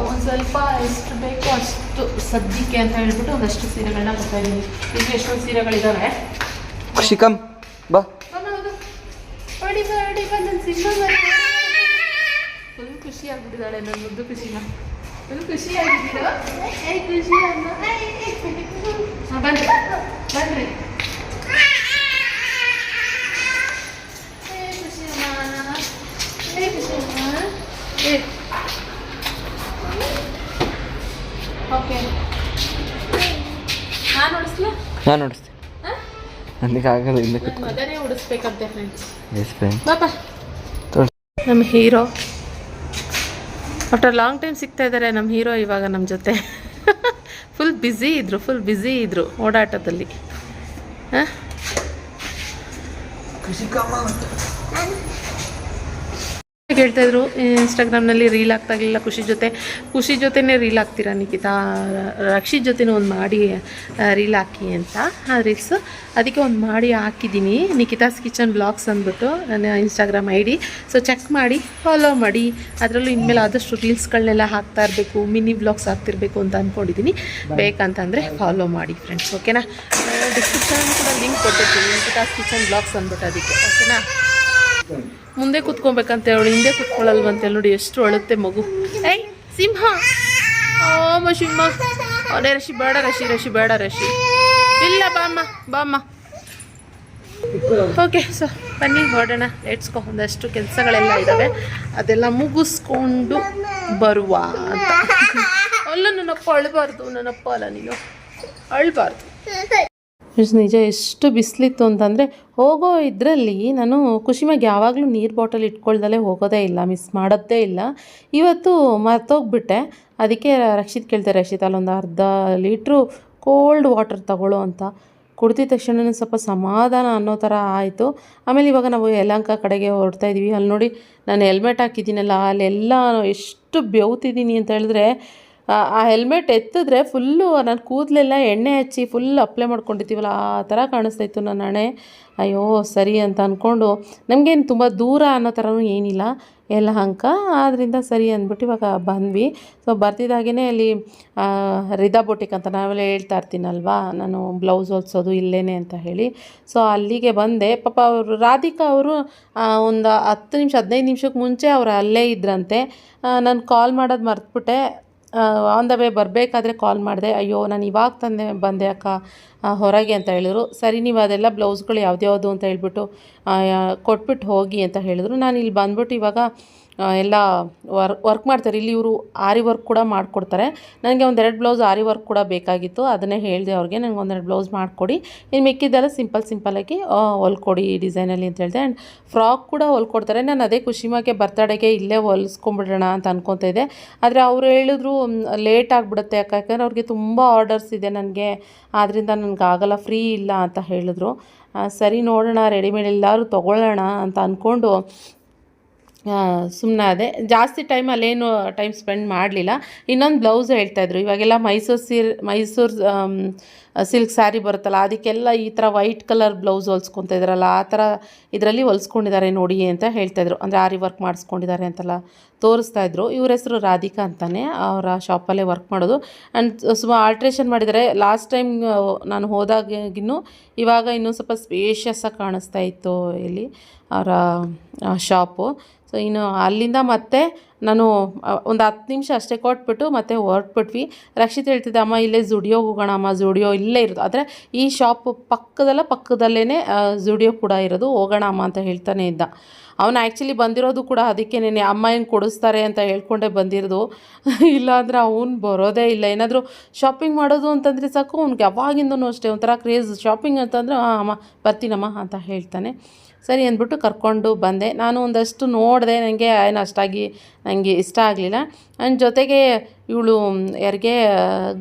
ಒಂದು ಸ್ವಲ್ಪ ಎಷ್ಟು ಬೇಕೋ ಅಷ್ಟು ಸದ್ಯಕ್ಕೆ ಅಂತ ಹೇಳ್ಬಿಟ್ಟು ಒಂದಷ್ಟು ಸೀರೆಗಳನ್ನ ಬರ್ತಾ ಇದ್ದೀನಿ. ಇಲ್ಲಿ ಎಷ್ಟೊಂದು ಸೀರೆಗಳಿದ್ದಾವೆ ಖುಷಿ ಕಮ್ ಬಾ ಬಡಿ ಬಡಿ ಬಂದು ಫುಲ್ ಖುಷಿ ಆಗ್ಬಿಟ್ಟಿದ್ದಾಳೆ ನನ್ನ ಮುದ್ದು ಖುಷಿನ. ಫುಲ್ ಖುಷಿ ಆಗಿದ್ದೀರೋ ಖುಷಿ ಅನ್ನ ಬನ್ರಿ ಬನ್ರಿ ನಾನು ನೋಡಿಸ್ತೀನಿ ಹಾಂ? ನನಗೆ ಆಗಲ್ಲ ಇಲ್ಲ ನನ್ನ ಮಗನೇ ಉಡಿಸ್ಬೇಕಂತೆ ಫ್ರೆಂಡ್ಸ್ ಎಸ್ ಫ್ರೆಂಡ್ ಬಾಬಾ ನಮ್ಮ ಹೀರೋ. ಆಫ್ಟರ್ ಲಾಂಗ್ ಟೈಮ್ ಸಿಗ್ತಾ ಇದ್ದಾರೆ ನಮ್ಮ ಹೀರೋ ಇವಾಗ ನಮ್ಮ ಜೊತೆ. ಫುಲ್ ಬ್ಯುಸಿ ಇದ್ರು ಫುಲ್ ಬ್ಯುಸಿ ಇದ್ರು ಓಡಾಟದಲ್ಲಿ. ಹಾಂ? ಇದ್ರು ಇನ್ಸ್ಟಾಗ್ರಾಮ್ನಲ್ಲಿ ರೀಲ್ ಆಗ್ತಾ ಇರಲಿಲ್ಲ ಖುಷಿ ಜೊತೆ. ಖುಷಿ ಜೊತೆನೇ ರೀಲ್ ಆಗ್ತೀರಾ ನಿಖಿತಾ? ರಕ್ಷಿತ್ ಜೊತೆನೂ ಒಂದು ಮಾಡಿ ರೀಲ್ ಹಾಕಿ ಅಂತ. ಆ ರೀಲ್ಸ್ ಅದಕ್ಕೆ ಒಂದು ಮಾಡಿ ಹಾಕಿದ್ದೀನಿ ನಿಖಿತಾಸ್ ಕಿಚನ್ ಬ್ಲಾಗ್ಸ್ ಅಂದ್ಬಿಟ್ಟು ನನ್ನ Instagram I D so check ಮಾಡಿ ಫಾಲೋ ಮಾಡಿ. ಅದರಲ್ಲೂ ಇನ್ಮೇಲೆ ಆದಷ್ಟು ರೀಲ್ಸ್ಗಳನ್ನೆಲ್ಲ ಹಾಕ್ತಾ ಇರಬೇಕು ಮಿನಿ ಬ್ಲಾಗ್ಸ್ ಹಾಕ್ತಿರ್ಬೇಕು ಅಂತ ಅಂದ್ಕೊಂಡಿದ್ದೀನಿ ಬೇಕಂತಂದರೆ ಫಾಲೋ ಮಾಡಿ ಫ್ರೆಂಡ್ಸ್ ಓಕೆನಾ ಡಿಸ್ಕ್ರಿಪ್ಷನ್ ಕೂಡ ಲಿಂಕ್ ಕೊಟ್ಟಿರ್ತೀನಿ ನಿಖಿತಾಸ್ ಕಿಚನ್ ಬ್ಲಾಗ್ಸ್ ಅಂದ್ಬಿಟ್ಟು ಅದಕ್ಕೆ ಓಕೆನಾ ಮುಂದೆ ಕೂತ್ಕೊಬೇಕಂತ ಹೇಳಿ ಹಿಂದೆ ಕುತ್ಕೊಳ್ಳಲ್ವಂತೆ ನೋಡಿ, ಎಷ್ಟು ಅಳುತ್ತೆ ಮಗು. ಏಯ್, ಸಿಂಹ. ಓಮ ಸಿಂಹ. ಅವನೇ ರಶಿ, ಬೇಡ, ರಶಿ ರಶಿ, ಬೇಡ, ರಶಿ. ಇಲ್ಲ, ಬಾಮ್ಮ ಬಾಮ್ಮ. ಓಕೆ, ಸೊ, ಬನ್ನಿ, ಹೊರಡೋಣ. ಲೇಟ್ಸ್ಕೋ ಒಂದಷ್ಟು ಕೆಲಸಗಳೆಲ್ಲ ಇದ್ದಾವೆ ಅದೆಲ್ಲ ಮುಗಿಸ್ಕೊಂಡು ಬರುವ ಅಂತ. ಅಲ್ಲ, ನನ್ನಪ್ಪ ಅಳಬಾರ್ದು, ನನ್ನಪ್ಪ ಅಲ್ಲ ನೀನು. ಅಳಬಾರ್ದು. ನಿಜ ಎಷ್ಟು ಬಿಸಿಲಿತ್ತು ಅಂತಂದರೆ ಹೋಗೋ ಇದರಲ್ಲಿ ನಾನು ಖುಷಿಮಾಗಿ ಯಾವಾಗಲೂ ನೀರು ಬಾಟಲ್ ಇಟ್ಕೊಳ್ದಲ್ಲೇ ಹೋಗೋದೇ ಇಲ್ಲ ಮಿಸ್ ಮಾಡೋದೇ ಇಲ್ಲ. ಇವತ್ತು ಮರ್ತೋಗ್ಬಿಟ್ಟೆ. ಅದಕ್ಕೆ ರಕ್ಷಿತ್ ಕೇಳ್ತಾರೆ, ರಕ್ಷಿತ್, ಅಲ್ಲೊಂದು ಅರ್ಧ ಲೀಟ್ರು ಕೋಲ್ಡ್ ವಾಟರ್ ತಗೊಳ್ಳೋ ಅಂತ. ಕುಡ್ದಿದ ತಕ್ಷಣ ಸ್ವಲ್ಪ ಸಮಾಧಾನ ಅನ್ನೋ ಥರ ಆಯಿತು. ಆಮೇಲೆ ಇವಾಗ ನಾವು ಯಲಹಂಕ ಕಡೆಗೆ ಹೊರಡ್ತಾ ಇದ್ದೀವಿ ಅಲ್ಲಿ ನೋಡಿ, ನಾನು ಹೆಲ್ಮೆಟ್ ಹಾಕಿದ್ದೀನಲ್ಲ, ಅಲ್ಲೆಲ್ಲ ಎಷ್ಟು ಬೆವ್ತಿದ್ದೀನಿ ಅಂತ ಹೇಳಿದ್ರೆ ಆ- ಹೆಲ್ಮೆಟ್ ಎತ್ತಿದ್ರೆ ಫುಲ್ಲು ನನ್ನ ಕೂದಲೆಲ್ಲ ಎಣ್ಣೆ ಹಚ್ಚಿ ಫುಲ್ ಅಪ್ಲೈ ಮಾಡ್ಕೊಂಡಿರ್ತೀವಲ್ಲ, ಆ ಥರ ಕಾಣಿಸ್ತಾ ಇತ್ತು ನನ್ನ ಹಣೆ. ಅಯ್ಯೋ, ಸರಿ ಅಂತ ಅಂದ್ಕೊಂಡು ನಮಗೇನು ತುಂಬ ದೂರ ಅನ್ನೋ ಥರನೂ ಏನಿಲ್ಲ. ಎಲ್ಲ ಅಂಕ. ಆದ್ದರಿಂದ ಸರಿ ಅಂದ್ಬಿಟ್ಟು ಇವಾಗ ಬಂದ್ವಿ. ಸೊ ಬರ್ತಿದ್ದಾಗೇ ಅಲ್ಲಿ ರಿದಾ ಬೊಟಿಕ್ ಅಂತ ನಾವೆಲ್ಲ ಹೇಳ್ತಾ ಇರ್ತೀನಲ್ವಾ? ನಾನು ಬ್ಲೌಸ್ ಹೊಲ್ಸೋದು ಇಲ್ಲೇನೆ ಅಂತ ಹೇಳಿ. ಸೊ ಅಲ್ಲಿಗೆ ಬಂದೆ. ಪಾಪ ಅವರು, ರಾಧಿಕಾ ಅವರು ಒಂದು ಹತ್ತು ನಿಮಿಷ, ಹದಿನೈದು ನಿಮಿಷಕ್ಕೆ ಮುಂಚೆ ಅವರು ಅಲ್ಲೇ ಇದ್ರಂತೆ. ನಾನು ಕಾಲ್ ಮಾಡೋದು ಮರ್ತ್ಬಿಟ್ಟೆ. ಆನ್ ದ ವೇ ಬರಬೇಕಾದ್ರೆ ಕಾಲ್ ಮಾಡಿದೆ, ಅಯ್ಯೋ, ನಾನು ಇವಾಗ ತಂದೆ, ಬಂದೆ ಅಕ್ಕ ಹೊರಗೆ ಅಂತ ಹೇಳಿದ್ರು. ಸರಿ, ನೀವು ಅದೆಲ್ಲ ಬ್ಲೌಸ್ಗಳು ಯಾವ್ದು ಯಾವುದು ಅಂತ ಹೇಳ್ಬಿಟ್ಟು ಕೊಟ್ಬಿಟ್ಟು ಹೋಗಿ ಅಂತ ಹೇಳಿದ್ರು. ನಾನು ಇಲ್ಲಿ ಬಂದ್ಬಿಟ್ಟು ಇವಾಗ ಎಲ್ಲ ವರ್ಕ್ ವರ್ಕ್ ಮಾಡ್ತಾರೆ. ಇಲ್ಲಿ ಇವರು ಆರಿ ವರ್ಕ್ ಕೂಡ ಮಾಡಿಕೊಡ್ತಾರೆ. ನನಗೆ ಒಂದೆರಡು ಬ್ಲೌಸ್ ಆರಿ ವರ್ಕ್ ಕೂಡ ಬೇಕಾಗಿತ್ತು. ಅದನ್ನೇ ಹೇಳಿದೆ ಅವ್ರಿಗೆ. ನನಗೆ ಒಂದೆರಡು ಬ್ಲೌಸ್ ಮಾಡಿಕೊಡಿ. ಇನ್ನು ಮಿಕ್ಕಿದ್ದೆಲ್ಲ ಸಿಂಪಲ್ ಸಿಂಪಲಾಗಿ ಹೊಲ್ಕೊಡಿ ಈ ಡಿಸೈನಲ್ಲಿ ಅಂತ ಹೇಳಿದೆ. ಆ್ಯಂಡ್ ಫ್ರಾಕ್ ಕೂಡ ಹೊಲ್ಕೊಡ್ತಾರೆ. ನಾನು ಅದೇ ಖುಷಿಮಾಗೆ ಬರ್ತಡೆಗೆ ಇಲ್ಲೇ ಹೊಲಿಸ್ಕೊಂಬಿಡೋಣ ಅಂತ ಅನ್ಕೊತಾ ಇದ್ದೆ. ಆದರೆ ಅವ್ರು ಹೇಳಿದ್ರು ಲೇಟ್ ಆಗಿಬಿಡುತ್ತೆ ಯಾಕೆ ಯಾಕಂದರೆ ಅವ್ರಿಗೆ ತುಂಬ ಆರ್ಡರ್ಸ್ ಇದೆ ನನಗೆ. ಆದ್ದರಿಂದ ನನಗೆ ಆಗಲ್ಲ ಫ್ರೀ ಇಲ್ಲ ಅಂತ ಹೇಳಿದ್ರು. ಸರಿ ನೋಡೋಣ ರೆಡಿಮೇಡ್ ಎಲ್ಲರೂ ತೊಗೊಳ್ಳೋಣ ಅಂತ ಅಂದ್ಕೊಂಡು ಸುಮ್ಮನೆ ಅದೇ. ಜಾಸ್ತಿ ಟೈಮ್ ಅಲ್ಲೇನು ಟೈಮ್ ಸ್ಪೆಂಡ್ ಮಾಡಲಿಲ್ಲ. ಇನ್ನೊಂದು ಬ್ಲೌಸ್ ಹೇಳ್ತಾಯಿದ್ರು ಇವಾಗೆಲ್ಲ ಮೈಸೂರು ಸೀರೆ ಮೈಸೂರು ಸಿಲ್ಕ್ ಸ್ಯಾರಿ ಬರುತ್ತಲ್ಲ, ಅದಕ್ಕೆಲ್ಲ ಈ ಥರ ವೈಟ್ ಕಲರ್ ಬ್ಲೌಸ್ ಹೊಲ್ಸ್ಕೊತ ಇದ್ದಾರಲ್ಲ ಆ ಥರ ಇದರಲ್ಲಿ ಹೊಲ್ಸ್ಕೊಂಡಿದ್ದಾರೆ ನೋಡಿ ಅಂತ ಹೇಳ್ತಾಯಿದ್ರು ಅಂದರೆ ಆರಿ ವರ್ಕ್ ಮಾಡಿಸ್ಕೊಂಡಿದ್ದಾರೆ ಅಂತೆಲ್ಲ ತೋರಿಸ್ತಾ ಇದ್ರು. ಇವ್ರ ಹೆಸರು ರಾಧಿಕಾ ಅಂತಾನೆ, ಅವರ ಶಾಪಲ್ಲೇ ವರ್ಕ್ ಮಾಡೋದು. ಆ್ಯಂಡ್ ಸುಮ್ಮ ಆಲ್ಟ್ರೇಷನ್ ಮಾಡಿದರೆ ಲಾಸ್ಟ್ ಟೈಮ್ ನಾನು ಹೋದಾಗಿನ್ನೂ, ಇವಾಗ ಇನ್ನೂ ಸ್ವಲ್ಪ ಸ್ಪೇಷಿಯಸ್ಸಾಗಿ ಕಾಣಿಸ್ತಾ ಇತ್ತು ಇಲ್ಲಿ. ಅವರ ಶಾಪು. ಸೊ ಇನ್ನು ಅಲ್ಲಿಂದ ಮತ್ತೆ ನಾನು ಒಂದು ಹತ್ತು ನಿಮಿಷ ಅಷ್ಟೇ ಕೊಟ್ಬಿಟ್ಟು ಮತ್ತೆ ಹೊರಟ್ಬಿಟ್ವಿ. ರಕ್ಷಿತ್ ಹೇಳ್ತಿದ್ದೆ, ಅಮ್ಮ, ಇಲ್ಲೇ ಜುಡಿಯೋ ಹೋಗೋಣ, ಅಮ್ಮ ಜುಡಿಯೋ ಇಲ್ಲೇ ಇರೋದು. ಆದರೆ ಈ ಶಾಪ್ ಪಕ್ಕದಲ್ಲ ಪಕ್ಕದಲ್ಲೇ ಜುಡಿಯೋ ಕೂಡ ಇರೋದು. ಹೋಗೋಣ, ಅಮ್ಮ ಅಂತ ಹೇಳ್ತಾನೆ ಇದ್ದ. ಅವನು ಆ್ಯಕ್ಚುಲಿ ಬಂದಿರೋದು ಕೂಡ ಅದಕ್ಕೇನೆ ಅಮ್ಮ ಏನು ಕೊಡಿಸ್ತಾರೆ? ಅಂತ ಹೇಳ್ಕೊಂಡೆ ಬಂದಿರೋದು. (laughs) ಇಲ್ಲಾಂದರೆ ಅವನು ಬರೋದೇ ಇಲ್ಲ. ಏನಾದರೂ ಶಾಪಿಂಗ್ ಮಾಡೋದು ಅಂತಂದರೆ ಸಾಕು. ಅವ್ನಿಗೆ ಯಾವಾಗಿಂದನೂ ಅಷ್ಟೇ ಒಂಥರ ಕ್ರೇಜ್ ಶಾಪಿಂಗ್ ಅಂತಂದರೆ ಅಮ್ಮ, ಬರ್ತೀನಮ್ಮ, ಅಂತ ಹೇಳ್ತಾನೆ. ಸರಿ ಅಂದ್ಬಿಟ್ಟು ಕರ್ಕೊಂಡು ಬಂದೆ. ನಾನು ಒಂದಷ್ಟು ನೋಡಿದೆ ನನಗೆ ಏನು ಅಷ್ಟಾಗಿ ನನಗೆ ಇಷ್ಟ ಆಗಲಿಲ್ಲ. ನನ್ನ ಜೊತೆಗೆ ಇವಳು, ಯಾರಿಗೆ,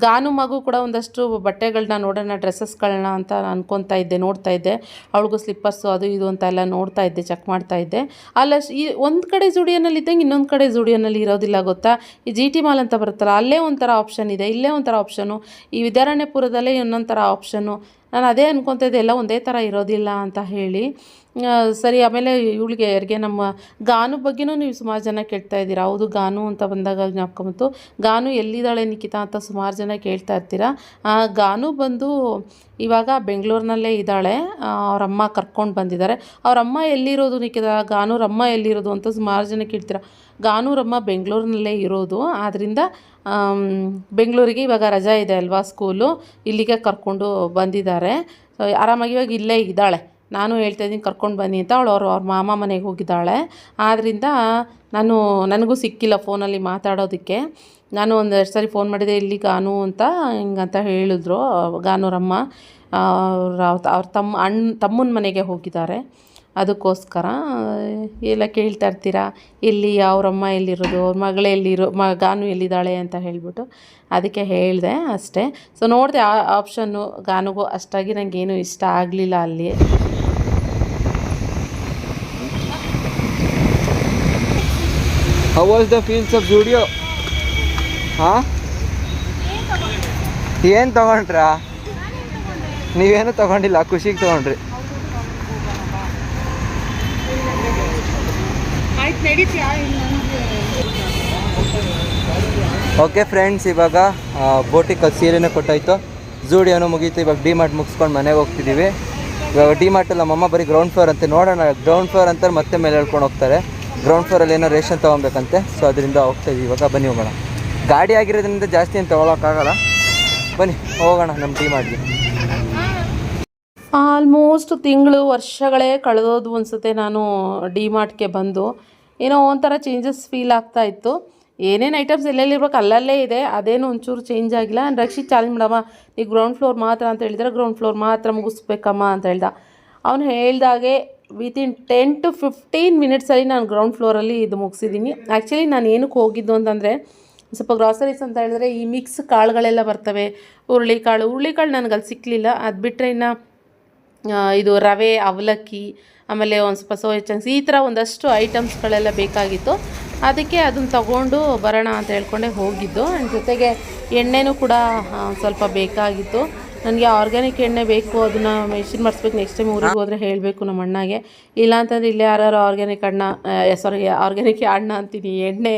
ಗಾನು ಮಗು ಕೂಡ ಒಂದಷ್ಟು ಬಟ್ಟೆಗಳನ್ನ ನೋಡೋಣ, ಡ್ರೆಸ್ಸಸ್ಗಳನ್ನ ಅಂತ ಅಂದ್ಕೊತಾ ಇದ್ದೆ, ನೋಡ್ತಾ ಇದ್ದೆ. ಅವಳಿಗೂ ಸ್ಲಿಪ್ಪರ್ಸು ಅದು ಇದು ಅಂತ ಎಲ್ಲ ನೋಡ್ತಾ ಇದ್ದೆ ಚೆಕ್ ಮಾಡ್ತಾ ಇದ್ದೆ. ಅಲ್ಲ, ಈ ಒಂದು ಕಡೆ ಜುಡಿಯೋನಲ್ಲಿ ಇದ್ದಂಗೆ ಇನ್ನೊಂದು ಕಡೆ ಜುಡಿಯೋನಲ್ಲಿ ಇರೋದಿಲ್ಲ ಗೊತ್ತಾ? ಈ ಜಿ ಟಿ ಮಾಲ್ ಅಂತ ಬರುತ್ತಲ್ಲ, ಅಲ್ಲೇ ಒಂಥರ ಆಪ್ಷನ್ ಇದೆ, ಇಲ್ಲೇ ಒಂಥರ ಆಪ್ಷನು ಈ ವಿದ್ಯಾರಣ್ಯಪುರದಲ್ಲೇ ಇನ್ನೊಂದು ಥರ ಆಪ್ಷನ್ನು ನಾನು ಅದೇ ಅನ್ಕೊತಾ ಇದ್ದೆ, ಎಲ್ಲ ಒಂದೇ ಥರ ಇರೋದಿಲ್ಲ ಅಂತ ಹೇಳಿ. ಸರಿ, ಆಮೇಲೆ ಇವಳಿಗೆ, ಯಾರಿಗೆ, ನಮ್ಮ ಗಾನು ಬಗ್ಗೆನೂ ನೀವು ಸುಮಾರು ಜನ ಕೇಳ್ತಾ ಇದ್ದೀರಾ ಹೌದು, ಗಾನು ಅಂತ ಬಂದಾಗ ಜ್ಞಾಪಕ ಬಂತು. ಗಾನು ಎಲ್ಲಿದ್ದಾಳೆ ನಿಖಿತಾ ಅಂತ ಸುಮಾರು ಜನ ಕೇಳ್ತಾ ಇರ್ತೀರಾ? ಗಾನು ಬಂದು ಇವಾಗ ಬೆಂಗಳೂರಿನಲ್ಲೇ ಇದ್ದಾಳೆ. ಅವರಮ್ಮ ಕರ್ಕೊಂಡು ಬಂದಿದ್ದಾರೆ. ಅವರಮ್ಮ ಎಲ್ಲಿರೋದು ನಿಖಿತಾ ಗಾನೂರಮ್ಮ ಎಲ್ಲಿರೋದು ಅಂತ ಸುಮಾರು ಜನ ಕೇಳ್ತೀರಾ? ಗಾನೂರಮ್ಮ ಬೆಂಗಳೂರಿನಲ್ಲೇ ಇರೋದು. ಆದ್ದರಿಂದ ಬೆಂಗಳೂರಿಗೆ ಇವಾಗ ರಜಾ ಇದೆ ಅಲ್ವಾ ಸ್ಕೂಲು? ಇಲ್ಲಿಗೆ ಕರ್ಕೊಂಡು ಬಂದಿದ್ದಾರೆ. ಆರಾಮಾಗಿ ಇವಾಗ ಇಲ್ಲೇ ಇದ್ದಾಳೆ. ನಾನು ಹೇಳ್ತಾ ಇದ್ದೀನಿ ಕರ್ಕೊಂಡು ಬನ್ನಿ ಅಂತ ಅವಳು ಅವ್ರ ಅವ್ರ ಮಾಮ ಮನೆಗೆ ಹೋಗಿದ್ದಾಳೆ. ಆದ್ದರಿಂದ ನಾನು ನನಗೂ ಸಿಕ್ಕಿಲ್ಲ ಫೋನಲ್ಲಿ ಮಾತಾಡೋದಕ್ಕೆ. ನಾನು ಒಂದು ಎರಡು ಸರಿ ಫೋನ್ ಮಾಡಿದೆ, ಇಲ್ಲಿ ಗಾನು ಅಂತ ಹಿಂಗಂತ ಹೇಳಿದ್ರು ಗಾನೂರಮ್ಮ ಅವ್ರ ಅವ್ರ ತಮ್ಮ ಅಣ್ಣ ತಮ್ಮನ ಮನೆಗೆ ಹೋಗಿದ್ದಾರೆ. ಅದಕ್ಕೋಸ್ಕರ, ಎಲ್ಲ ಕೇಳ್ತಾ ಇರ್ತೀರಾ? ಇಲ್ಲಿ ಅವರಮ್ಮ ಎಲ್ಲಿರೋದು? ಅವ್ರ ಮಗಳೇ ಎಲ್ಲಿರೋ ಮ ಗಾನು ಎಲ್ಲಿದ್ದಾಳೆ ಅಂತ ಹೇಳಿಬಿಟ್ಟು ಅದಕ್ಕೆ ಹೇಳಿದೆ ಅಷ್ಟೇ. ಸೊ ನೋಡಿದೆ ಆ ಆಪ್ಷನ್ನು ಗಾನುಗೂ ಅಷ್ಟಾಗಿ ನನಗೇನು ಇಷ್ಟ ಆಗಲಿಲ್ಲ ಅಲ್ಲಿ. How was the feels of Zudio ಹಾಂ ಏನು ತಗೊಂಡ್ರಾ? ನೀವೇನು ತಗೊಂಡಿಲ್ಲ ಖುಷಿಗೆ ತಗೊಂಡ್ರಿ. ಓಕೆ ಫ್ರೆಂಡ್ಸ್ ಇವಾಗ ಬೋಟಿಗೆ ಸೀರೆನೇ ಕೊಟ್ಟಾಯ್ತು. ಜೂಡಿಯೋನು ಮುಗೀತು ಇವಾಗ ಡಿ ಮಾರ್ಟ್ ಮುಗಿಸ್ಕೊಂಡು ಮನೆಗೆ ಹೋಗ್ತಿದ್ದೀವಿ ಇವಾಗ ಡಿ ಮಾರ್ಟಲ್ಲಿ ನಮ್ಮಮ್ಮ ಬರೀ ಗ್ರೌಂಡ್ ಫ್ಲೋರ್ ಅಂತ. ನೋಡೋಣ ಗ್ರೌಂಡ್ ಫ್ಲೋರ್ ಅಂತ ಮತ್ತೆ ಮೇಲೆ ಹೇಳ್ಕೊಂಡು ಹೋಗ್ತಾರೆ. ಗ್ರೌಂಡ್ ಫ್ಲೋರಲ್ಲಿ ಏನೋ ರೇಷನ್ ತೊಗೊಬೇಕಂತೆ. ಸೊ ಅದರಿಂದ ಹೋಗ್ತಾ ಇದ್ದೀವಿ ಇವಾಗ ಬನ್ನಿ ಹೋಗೋಣ. ಗಾಡಿ ಆಗಿರೋದ್ರಿಂದ ಜಾಸ್ತಿ ಏನು ತೊಗೊಳಕ್ಕಾಗಲ್ಲ. ಬನ್ನಿ, ಹೋಗೋಣ ನಮ್ಮ ಟೀಮ್ ಆಗಿ. ಆಲ್ಮೋಸ್ಟ್ ತಿಂಗಳು, ವರ್ಷಗಳೇ ಕಳೆದೋದು ಅನಿಸುತ್ತೆ ನಾನು ಡಿ ಮಾರ್ಟ್ಗೆ ಬಂದು. ಏನೋ ಒಂಥರ ಚೇಂಜಸ್ ಫೀಲ್ ಆಗ್ತಾ ಇತ್ತು. ಏನೇನು ಐಟಮ್ಸ್ ಎಲ್ಲೆಲ್ಲಿರ್ಬೇಕು ಅಲ್ಲಲ್ಲೇ ಇದೆ. ಅದೇನು ಒಂಚೂರು ಚೇಂಜ್ ಆಗಿಲ್ಲ. ರಕ್ಷಿ ಚಾಲೆಂಜ್ ಮಾಡಮ್ಮ ನೀವು ಗ್ರೌಂಡ್ ಫ್ಲೋರ್ ಮಾತ್ರ ಅಂತ ಹೇಳಿದ್ರೆ ಗ್ರೌಂಡ್ ಫ್ಲೋರ್ ಮಾತ್ರ ಮುಗಿಸ್ಬೇಕಮ್ಮ ಅಂತ ಹೇಳ್ದ. ಅವನು ಹೇಳ್ದಾಗೆ ವಿತಿನ್ ಟೆನ್ ಟು ಫಿಫ್ಟೀನ್ ಮಿನಿಟ್ಸಲ್ಲಿ ನಾನು ಗ್ರೌಂಡ್ ಫ್ಲೋರಲ್ಲಿ ಇದು ಮುಗಿಸಿದ್ದೀನಿ ಆ್ಯಕ್ಚುಲಿ ನಾನು ಏನಕ್ಕೆ ಹೋಗಿದ್ದು ಅಂತಂದರೆ, ಸ್ವಲ್ಪ ಗ್ರಾಸರೀಸ್ ಅಂತ ಹೇಳಿದ್ರೆ ಈ ಮಿಕ್ಸ್ ಕಾಳುಗಳೆಲ್ಲ ಬರ್ತವೆ, ಹುರುಳಿಕಾಳು. ಹುರುಳಿಕಾಳು ಅಲ್ಲಿ ಸಿಕ್ಕಲಿಲ್ಲ ಅದು ಬಿಟ್ಟರೆ ಇನ್ನು ಇದು ರವೆ, ಅವಲಕ್ಕಿ, ಆಮೇಲೆ ಒಂದು ಸ್ವಲ್ಪ ಸೋಯಾ ಚಂಕ್ಸ್ ಈ ಥರ ಒಂದಷ್ಟು ಐಟಮ್ಸ್ಗಳೆಲ್ಲ ಬೇಕಾಗಿತ್ತು. ಅದಕ್ಕೆ ಅದನ್ನು ತಗೊಂಡು ಬರೋಣ ಅಂತ ಹೇಳ್ಕೊಂಡೆ ಹೋಗಿದ್ದು. ಆ್ಯಂಡ್ ಜೊತೆಗೆ ಎಣ್ಣೆನೂ ಕೂಡ ಸ್ವಲ್ಪ ಬೇಕಾಗಿತ್ತು. ನನಗೆ ಆರ್ಗ್ಯಾನಿಕ್ ಎಣ್ಣೆ ಬೇಕು, ಅದನ್ನು ಮೆಷಿನ್ ಮಾಡಿಸ್ಬೇಕು ನೆಕ್ಸ್ಟ್ ಟೈಮ್ ಊರಿಗೆ ಹೋದರೆ ಹೇಳಬೇಕು ನಮ್ಮ ಅಣ್ಣಗೆ. ಇಲ್ಲ ಅಂತಂದರೆ ಇಲ್ಲೇ ಯಾರು ಆರ್ಗ್ಯಾನಿಕ್ ಅಣ್ಣ ಸಾರಿ ಆರ್ಗ್ಯಾನಿಕ್ ಅಣ್ಣ ಅಂತೀನಿ, ಎಣ್ಣೆ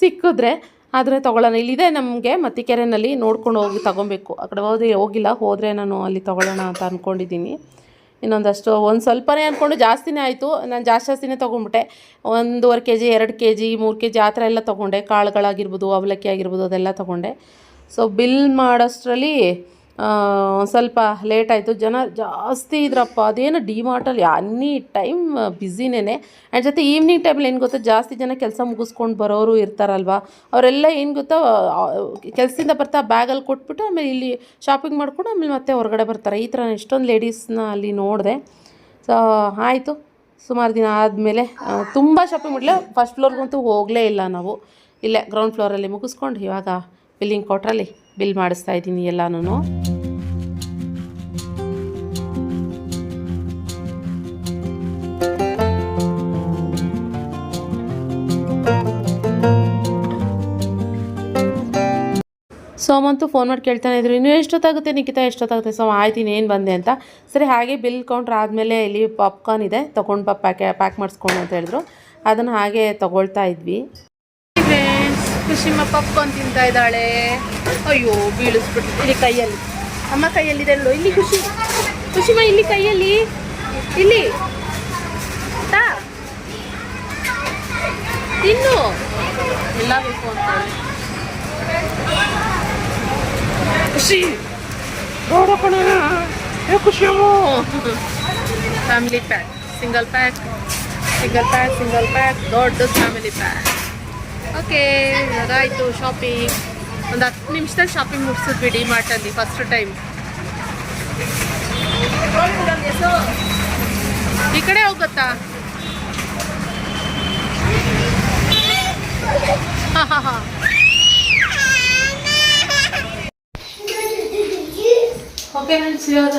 ಸಿಕ್ಕಿದ್ರೆ ಆದರೆ ತೊಗೊಳ್ಳೋಣ. ಇಲ್ಲಿದೆ ನಮಗೆ ಮತ್ತಿಕೆರೆನಲ್ಲಿ ನೋಡ್ಕೊಂಡು ಹೋಗಿ ತೊಗೊಬೇಕು. ಆ ಕಡೆ ಹೋದ್ರೆ ಹೋಗಿಲ್ಲ, ಹೋದರೆ ನಾನು ಅಲ್ಲಿ ತೊಗೊಳ್ಳೋಣ ಅಂತ ಅಂದ್ಕೊಂಡಿದ್ದೀನಿ ಇನ್ನೊಂದಷ್ಟು ಒಂದು ಸ್ವಲ್ಪನೇ ಅಂದ್ಕೊಂಡು ಜಾಸ್ತಿನೇ ಆಯಿತು. ನಾನು ಜಾಸ್ತಿ ಜಾಸ್ತಿನೇ ತೊಗೊಂಡ್ಬಿಟ್ಟೆ. ಒಂದೂವರೆ ಕೆ ಜಿ ಎರಡು ಕೆ ಜಿ ಮೂರು ಕೆ ಜಿ ಆ ಥರ ಎಲ್ಲ ತೊಗೊಂಡೆ. ಕಾಳುಗಳಾಗಿರ್ಬೋದು, ಅವಲಕ್ಕಿ ಆಗಿರ್ಬೋದು ಅದೆಲ್ಲ ತೊಗೊಂಡೆ. ಸೊ ಬಿಲ್ ಮಾಡೋಷ್ಟರಲ್ಲಿ ಸ್ವಲ್ಪ ಲೇಟ್ ಆಯಿತು. ಜನ ಜಾಸ್ತಿ ಇದ್ರಪ್ಪ. ಅದೇನು ಡಿ ಮಾರ್ಟಲ್ಲಿ ಎನಿ ಟೈಮ್ ಬ್ಯುಸಿನೇ ಆ್ಯಂಡ್ ಜೊತೆ ಈವ್ನಿಂಗ್ ಟೈಮಲ್ಲಿ ಏನು ಗೊತ್ತಾ, ಜಾಸ್ತಿ ಜನ ಕೆಲಸ ಮುಗಿಸ್ಕೊಂಡು ಬರೋರು ಇರ್ತಾರಲ್ವ. ಅವರೆಲ್ಲ ಏನು ಗೊತ್ತಾ, ಕೆಲಸದಿಂದ ಬರ್ತಾ ಬ್ಯಾಗಲ್ಲಿ ಕೊಟ್ಬಿಟ್ಟು ಆಮೇಲೆ ಇಲ್ಲಿ ಶಾಪಿಂಗ್ ಮಾಡಿಕೊಂಡು ಆಮೇಲೆ ಮತ್ತೆ ಹೊರಗಡೆ ಬರ್ತಾರೆ. ಈ ಥರ ಎಷ್ಟೊಂದು ಲೇಡೀಸ್ನ ಅಲ್ಲಿ ನೋಡಿದೆ. ಸೊ ಆಯಿತು. ಸುಮಾರು ದಿನ ಆದಮೇಲೆ ತುಂಬ ಶಾಪಿಂಗ್ ಮಾಡಲಿಲ್ಲ. ಫಸ್ಟ್ ಫ್ಲೋರ್ಗಂತೂ ಹೋಗಲೇ ಇಲ್ಲ ನಾವು. ಇಲ್ಲೇ ಗ್ರೌಂಡ್ ಫ್ಲೋರಲ್ಲಿ ಮುಗಿಸ್ಕೊಂಡು ಇವಾಗ ಬಿಲ್ಲಿಂಗ್ ಕೊಟ್ರಲ್ಲಿ ಬಿಲ್ ಮಾಡಿಸ್ತಾ ಇದ್ದೀನಿ ಎಲ್ಲನೂ ಸೋಮಂತು ಫೋನ್ ಮಾಡಿ ಕೇಳ್ತಾನೆ ಇದ್ರು. ಇನ್ನೂ ಎಷ್ಟೊತ್ತಾಗುತ್ತೆ ನಿಖಿತಾ? ಎಷ್ಟೊತ್ತಾಗುತ್ತೆ ಸೊ ಆಯ್ತು ಇನ್ನೇನು ಬಂದೆ ಅಂತ. ಸರಿ ಹಾಗೆ ಬಿಲ್ ಕೌಂಟ್ರ್ ಆದಮೇಲೆ ಇಲ್ಲಿ ಪಾಪ್ಕಾರ್ನ್ ಇದೆ. ತೊಗೊಂಡು ಬಾ ಪ್ಯಾಕೆ ಪ್ಯಾಕ್ ಮಾಡಿಸ್ಕೊಂಡು ಅಂತ ಹೇಳಿದ್ರು. ಅದನ್ನು ಹಾಗೆ ತೊಗೊಳ್ತಾ ಇದ್ವಿ. ಖುಷಿಮ್ಮ ಪಾಪ್ಕಾರ್ನ್ ತಿಂತಾ ಇದ್ದಾಳೆ. ಅಯ್ಯೋ ಬೀಳಿಸ್ಬಿಟ್ಟು ಇಲ್ಲಿ ಕೈಯಲ್ಲಿ. ಅಮ್ಮ ಕೈಯಲ್ಲಿದೆ ಅಲ್ಲೋ? ಇಲ್ಲಿ ಖುಷಿ. ಖುಷಿಮ್ಮ ಇಲ್ಲಿ ಕೈಯಲ್ಲಿ. ಇಲ್ಲಿ. ತಾ. ತಿನ್ನು. ಎಲ್ಲ ಬೇಕು ಅಂತ ಖುಷಿ ನೋಡೋಣ ಖುಷಿ family pack single pack single pack single pack ದೊಡ್ಡ ಫ್ಯಾಮಿಲಿ ಪ್ಯಾಕ್ ಓಕೆ ಅದಾಯಿತು ಶಾಪಿಂಗ್ ಒಂದು ಹತ್ತು ನಿಮಿಷದಲ್ಲಿ ಶಾಪಿಂಗ್ ಮುಗಿಸಿದ್ವಿ ಡಿ ಮಾರ್ಟಲ್ಲಿ ಫಸ್ಟ್ ಟೈಮ್ ಈ ಕಡೆ ಹೋಗುತ್ತಾ (laughs) ಓಕೆ ಫ್ರೆಂಡ್ಸ್ ಇವಾಗ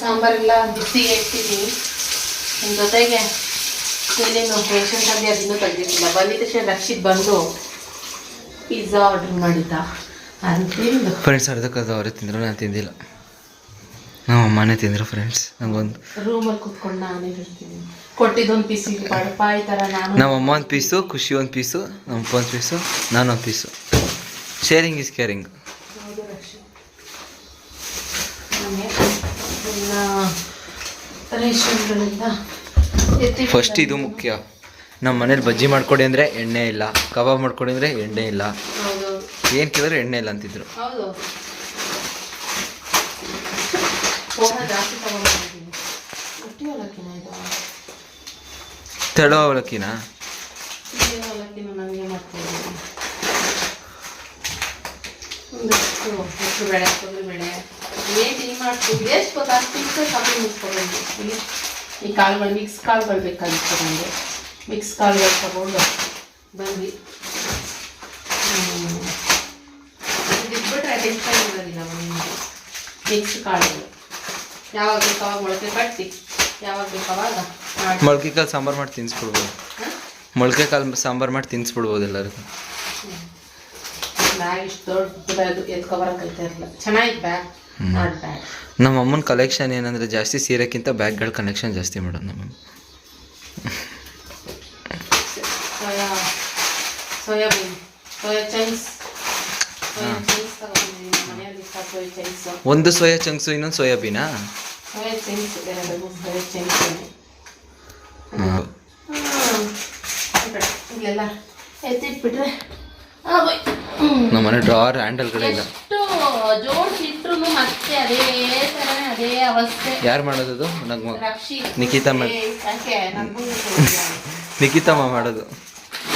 ಸಾಂಬಾರೆಲ್ಲ ಬಿಸಿ ಇಟ್ಟಿದ್ದೀನಿ ನಿಮ್ಮ ಜೊತೆಗೆ ಏನೇನು ಪೇಷಂಟ್ ಅಲ್ಲಿ ಅದನ್ನೂ ತೆಗ್ದಿಟ್ಟಿಲ್ಲ. ಬಂದಿದ್ದ ತಕ್ಷಣ ರಕ್ಷಿತ್ ಬಂದು ಪಿಜ್ಜಾ ಆರ್ಡರ್ ಮಾಡಿದ್ದ. ಅದು ತಿಂದು. ಫ್ರೆಂಡ್ಸ್ ಅರ್ಧಕ್ಕರ್ಧ ಅವರೇ ತಿಂದರು ನಾನು ತಿಂದಿಲ್ಲ. ನಮ್ಮ ಅಮ್ಮನೇ ತಿಂದರು ಫ್ರೆಂಡ್ಸ್ ನಂಗೊಂದು ರೂಮಲ್ಲಿ ಕುತ್ಕೊಂಡು ನಾನೇ ಇರ್ತೀನಿ ಕೊಟ್ಟಿದ್ದೊಂದು ಪೀಸ್ ಪಾಯಿ ಥರ ನಾನು ನಮ್ಮ ಅಮ್ಮ ಒಂದು ಪೀಸು ಖುಷಿ ಒಂದು ಪೀಸು ನಮ್ಮ ಅಪ್ಪ ಒಂದು ಪೀಸು ನಾನೊಂದು ಒಂದು ಪೀಸು ಶೇರಿಂಗ್ ಇಸ್ ಕೇರಿಂಗ್ ಹೌದು ರಕ್ಷಿತ್ ನನಗೆ ಎಲ್ಲ ಫಸ್ಟ್ ಇದು ಮುಖ್ಯ. ನಮ್ಮ ಮನೇಲಿ ಬಜ್ಜಿ ಮಾಡ್ಕೊಡಿ ಅಂದರೆ ಎಣ್ಣೆ ಇಲ್ಲ. ಕಬಾಬ್ ಮಾಡ್ಕೊಡಿ ಅಂದರೆ ಎಣ್ಣೆ ಇಲ್ಲ. ಏನು ಕೇಳಿದ್ರೆ ಎಣ್ಣೆ ಇಲ್ಲ ಅಂತಿದ್ರು. ತೆಳು ಅವಲಕ್ಕಿನ? ಬೇಳೆ. ಬೇಳೆ ಏನು ಮಾಡ್ತೀವಿ? ಎಷ್ಟು ಗೊತ್ತಾ ಅಷ್ಟು ಶಾಪಿಂಗ್ ಮುಗಿಸ್ಕೊಂಡು ಇಲ್ಲಿ ಈ ಕಾಳುಗಳು ಮಿಕ್ಸ್ ಕಾಳುಗಳು ಬೇಕಾಗಿತ್ತು ನನಗೆ ಮಿಕ್ಸ್ ಕಾಳುಗಳು ತಗೊಂಡು ಬಂದ್ವಿ. ಇದ್ಬಿಟ್ರೆ ಟೆನ್ಷನ್ ಇರೋದಿಲ್ಲ ಮನೆಯಲ್ಲಿ ಮಿಕ್ಸ್ ಕಾಳುಗಳು. ಯಾವಾಗ ಬೇಕು ಅವಾಗ ಮೊಳಕೆ ಕಟ್ಟಿ ಯಾವಾಗ ಬೇಕು ಅವಾಗ ಮೊಳಕೆ ಕಾಲು ಸಾಂಬಾರು ಮಾಡಿ ತಿನ್ಸ್ಬಿಡ್ಬೋದು. ಹಾಂ? ಮೊಳಕೆ ಕಾಲು ಸಾಂಬಾರು ಮಾಡಿ ತಿನ್ಸ್ಬಿಡ್ಬೋದು ಎಲ್ಲರಿಗೂ. ಬ್ಯಾಗ್ ಇಷ್ಟು ದೊಡ್ಡ ಎತ್ಕೊಬರಕೈತೆ ಇರಲಿಲ್ಲ ಚೆನ್ನಾಗಿತ್ತು? ಬ್ಯಾಗ್ ನಮ್ಮ ಅಮ್ಮನ ಕಲೆಕ್ಷನ್ ಏನಂದರೆ ಜಾಸ್ತಿ ಸೀರೆಕ್ಕಿಂತ ಬ್ಯಾಗ್ಗಳ ಕಲೆಕ್ಷನ್ ಜಾಸ್ತಿ ಮಾಡೋದು ನಮ್ಮ ಒಂದು ಸೋಯಾ ಚಂಕ್ಸು ಇನ್ನೊಂದು ಸೋಯಾಬೀನಾ ಸೋಯಾ ಚೈನ್ಸ್ ಡ್ರಾರ್ ಹ್ಯಾಂಡಲ್ ಕಡೆ ನಮ್ಮ ಮನೆ ಇಲ್ಲ. ಎಷ್ಟು ಜೋಡಿಸಿಟ್ರು ಮತ್ತೆ ಅದೇ ಥರನೇ ಅದೇ ಅವಸ್ಥೆ. ಯಾರು ಮಾಡೋದು ನಗ್ಮ ರಕ್ಷಿ. ನಿಖಿತಾ ಯಾಕೆ? (laughs) ನಿಖಿತಮ್ಮ ಮಾಡೋದು.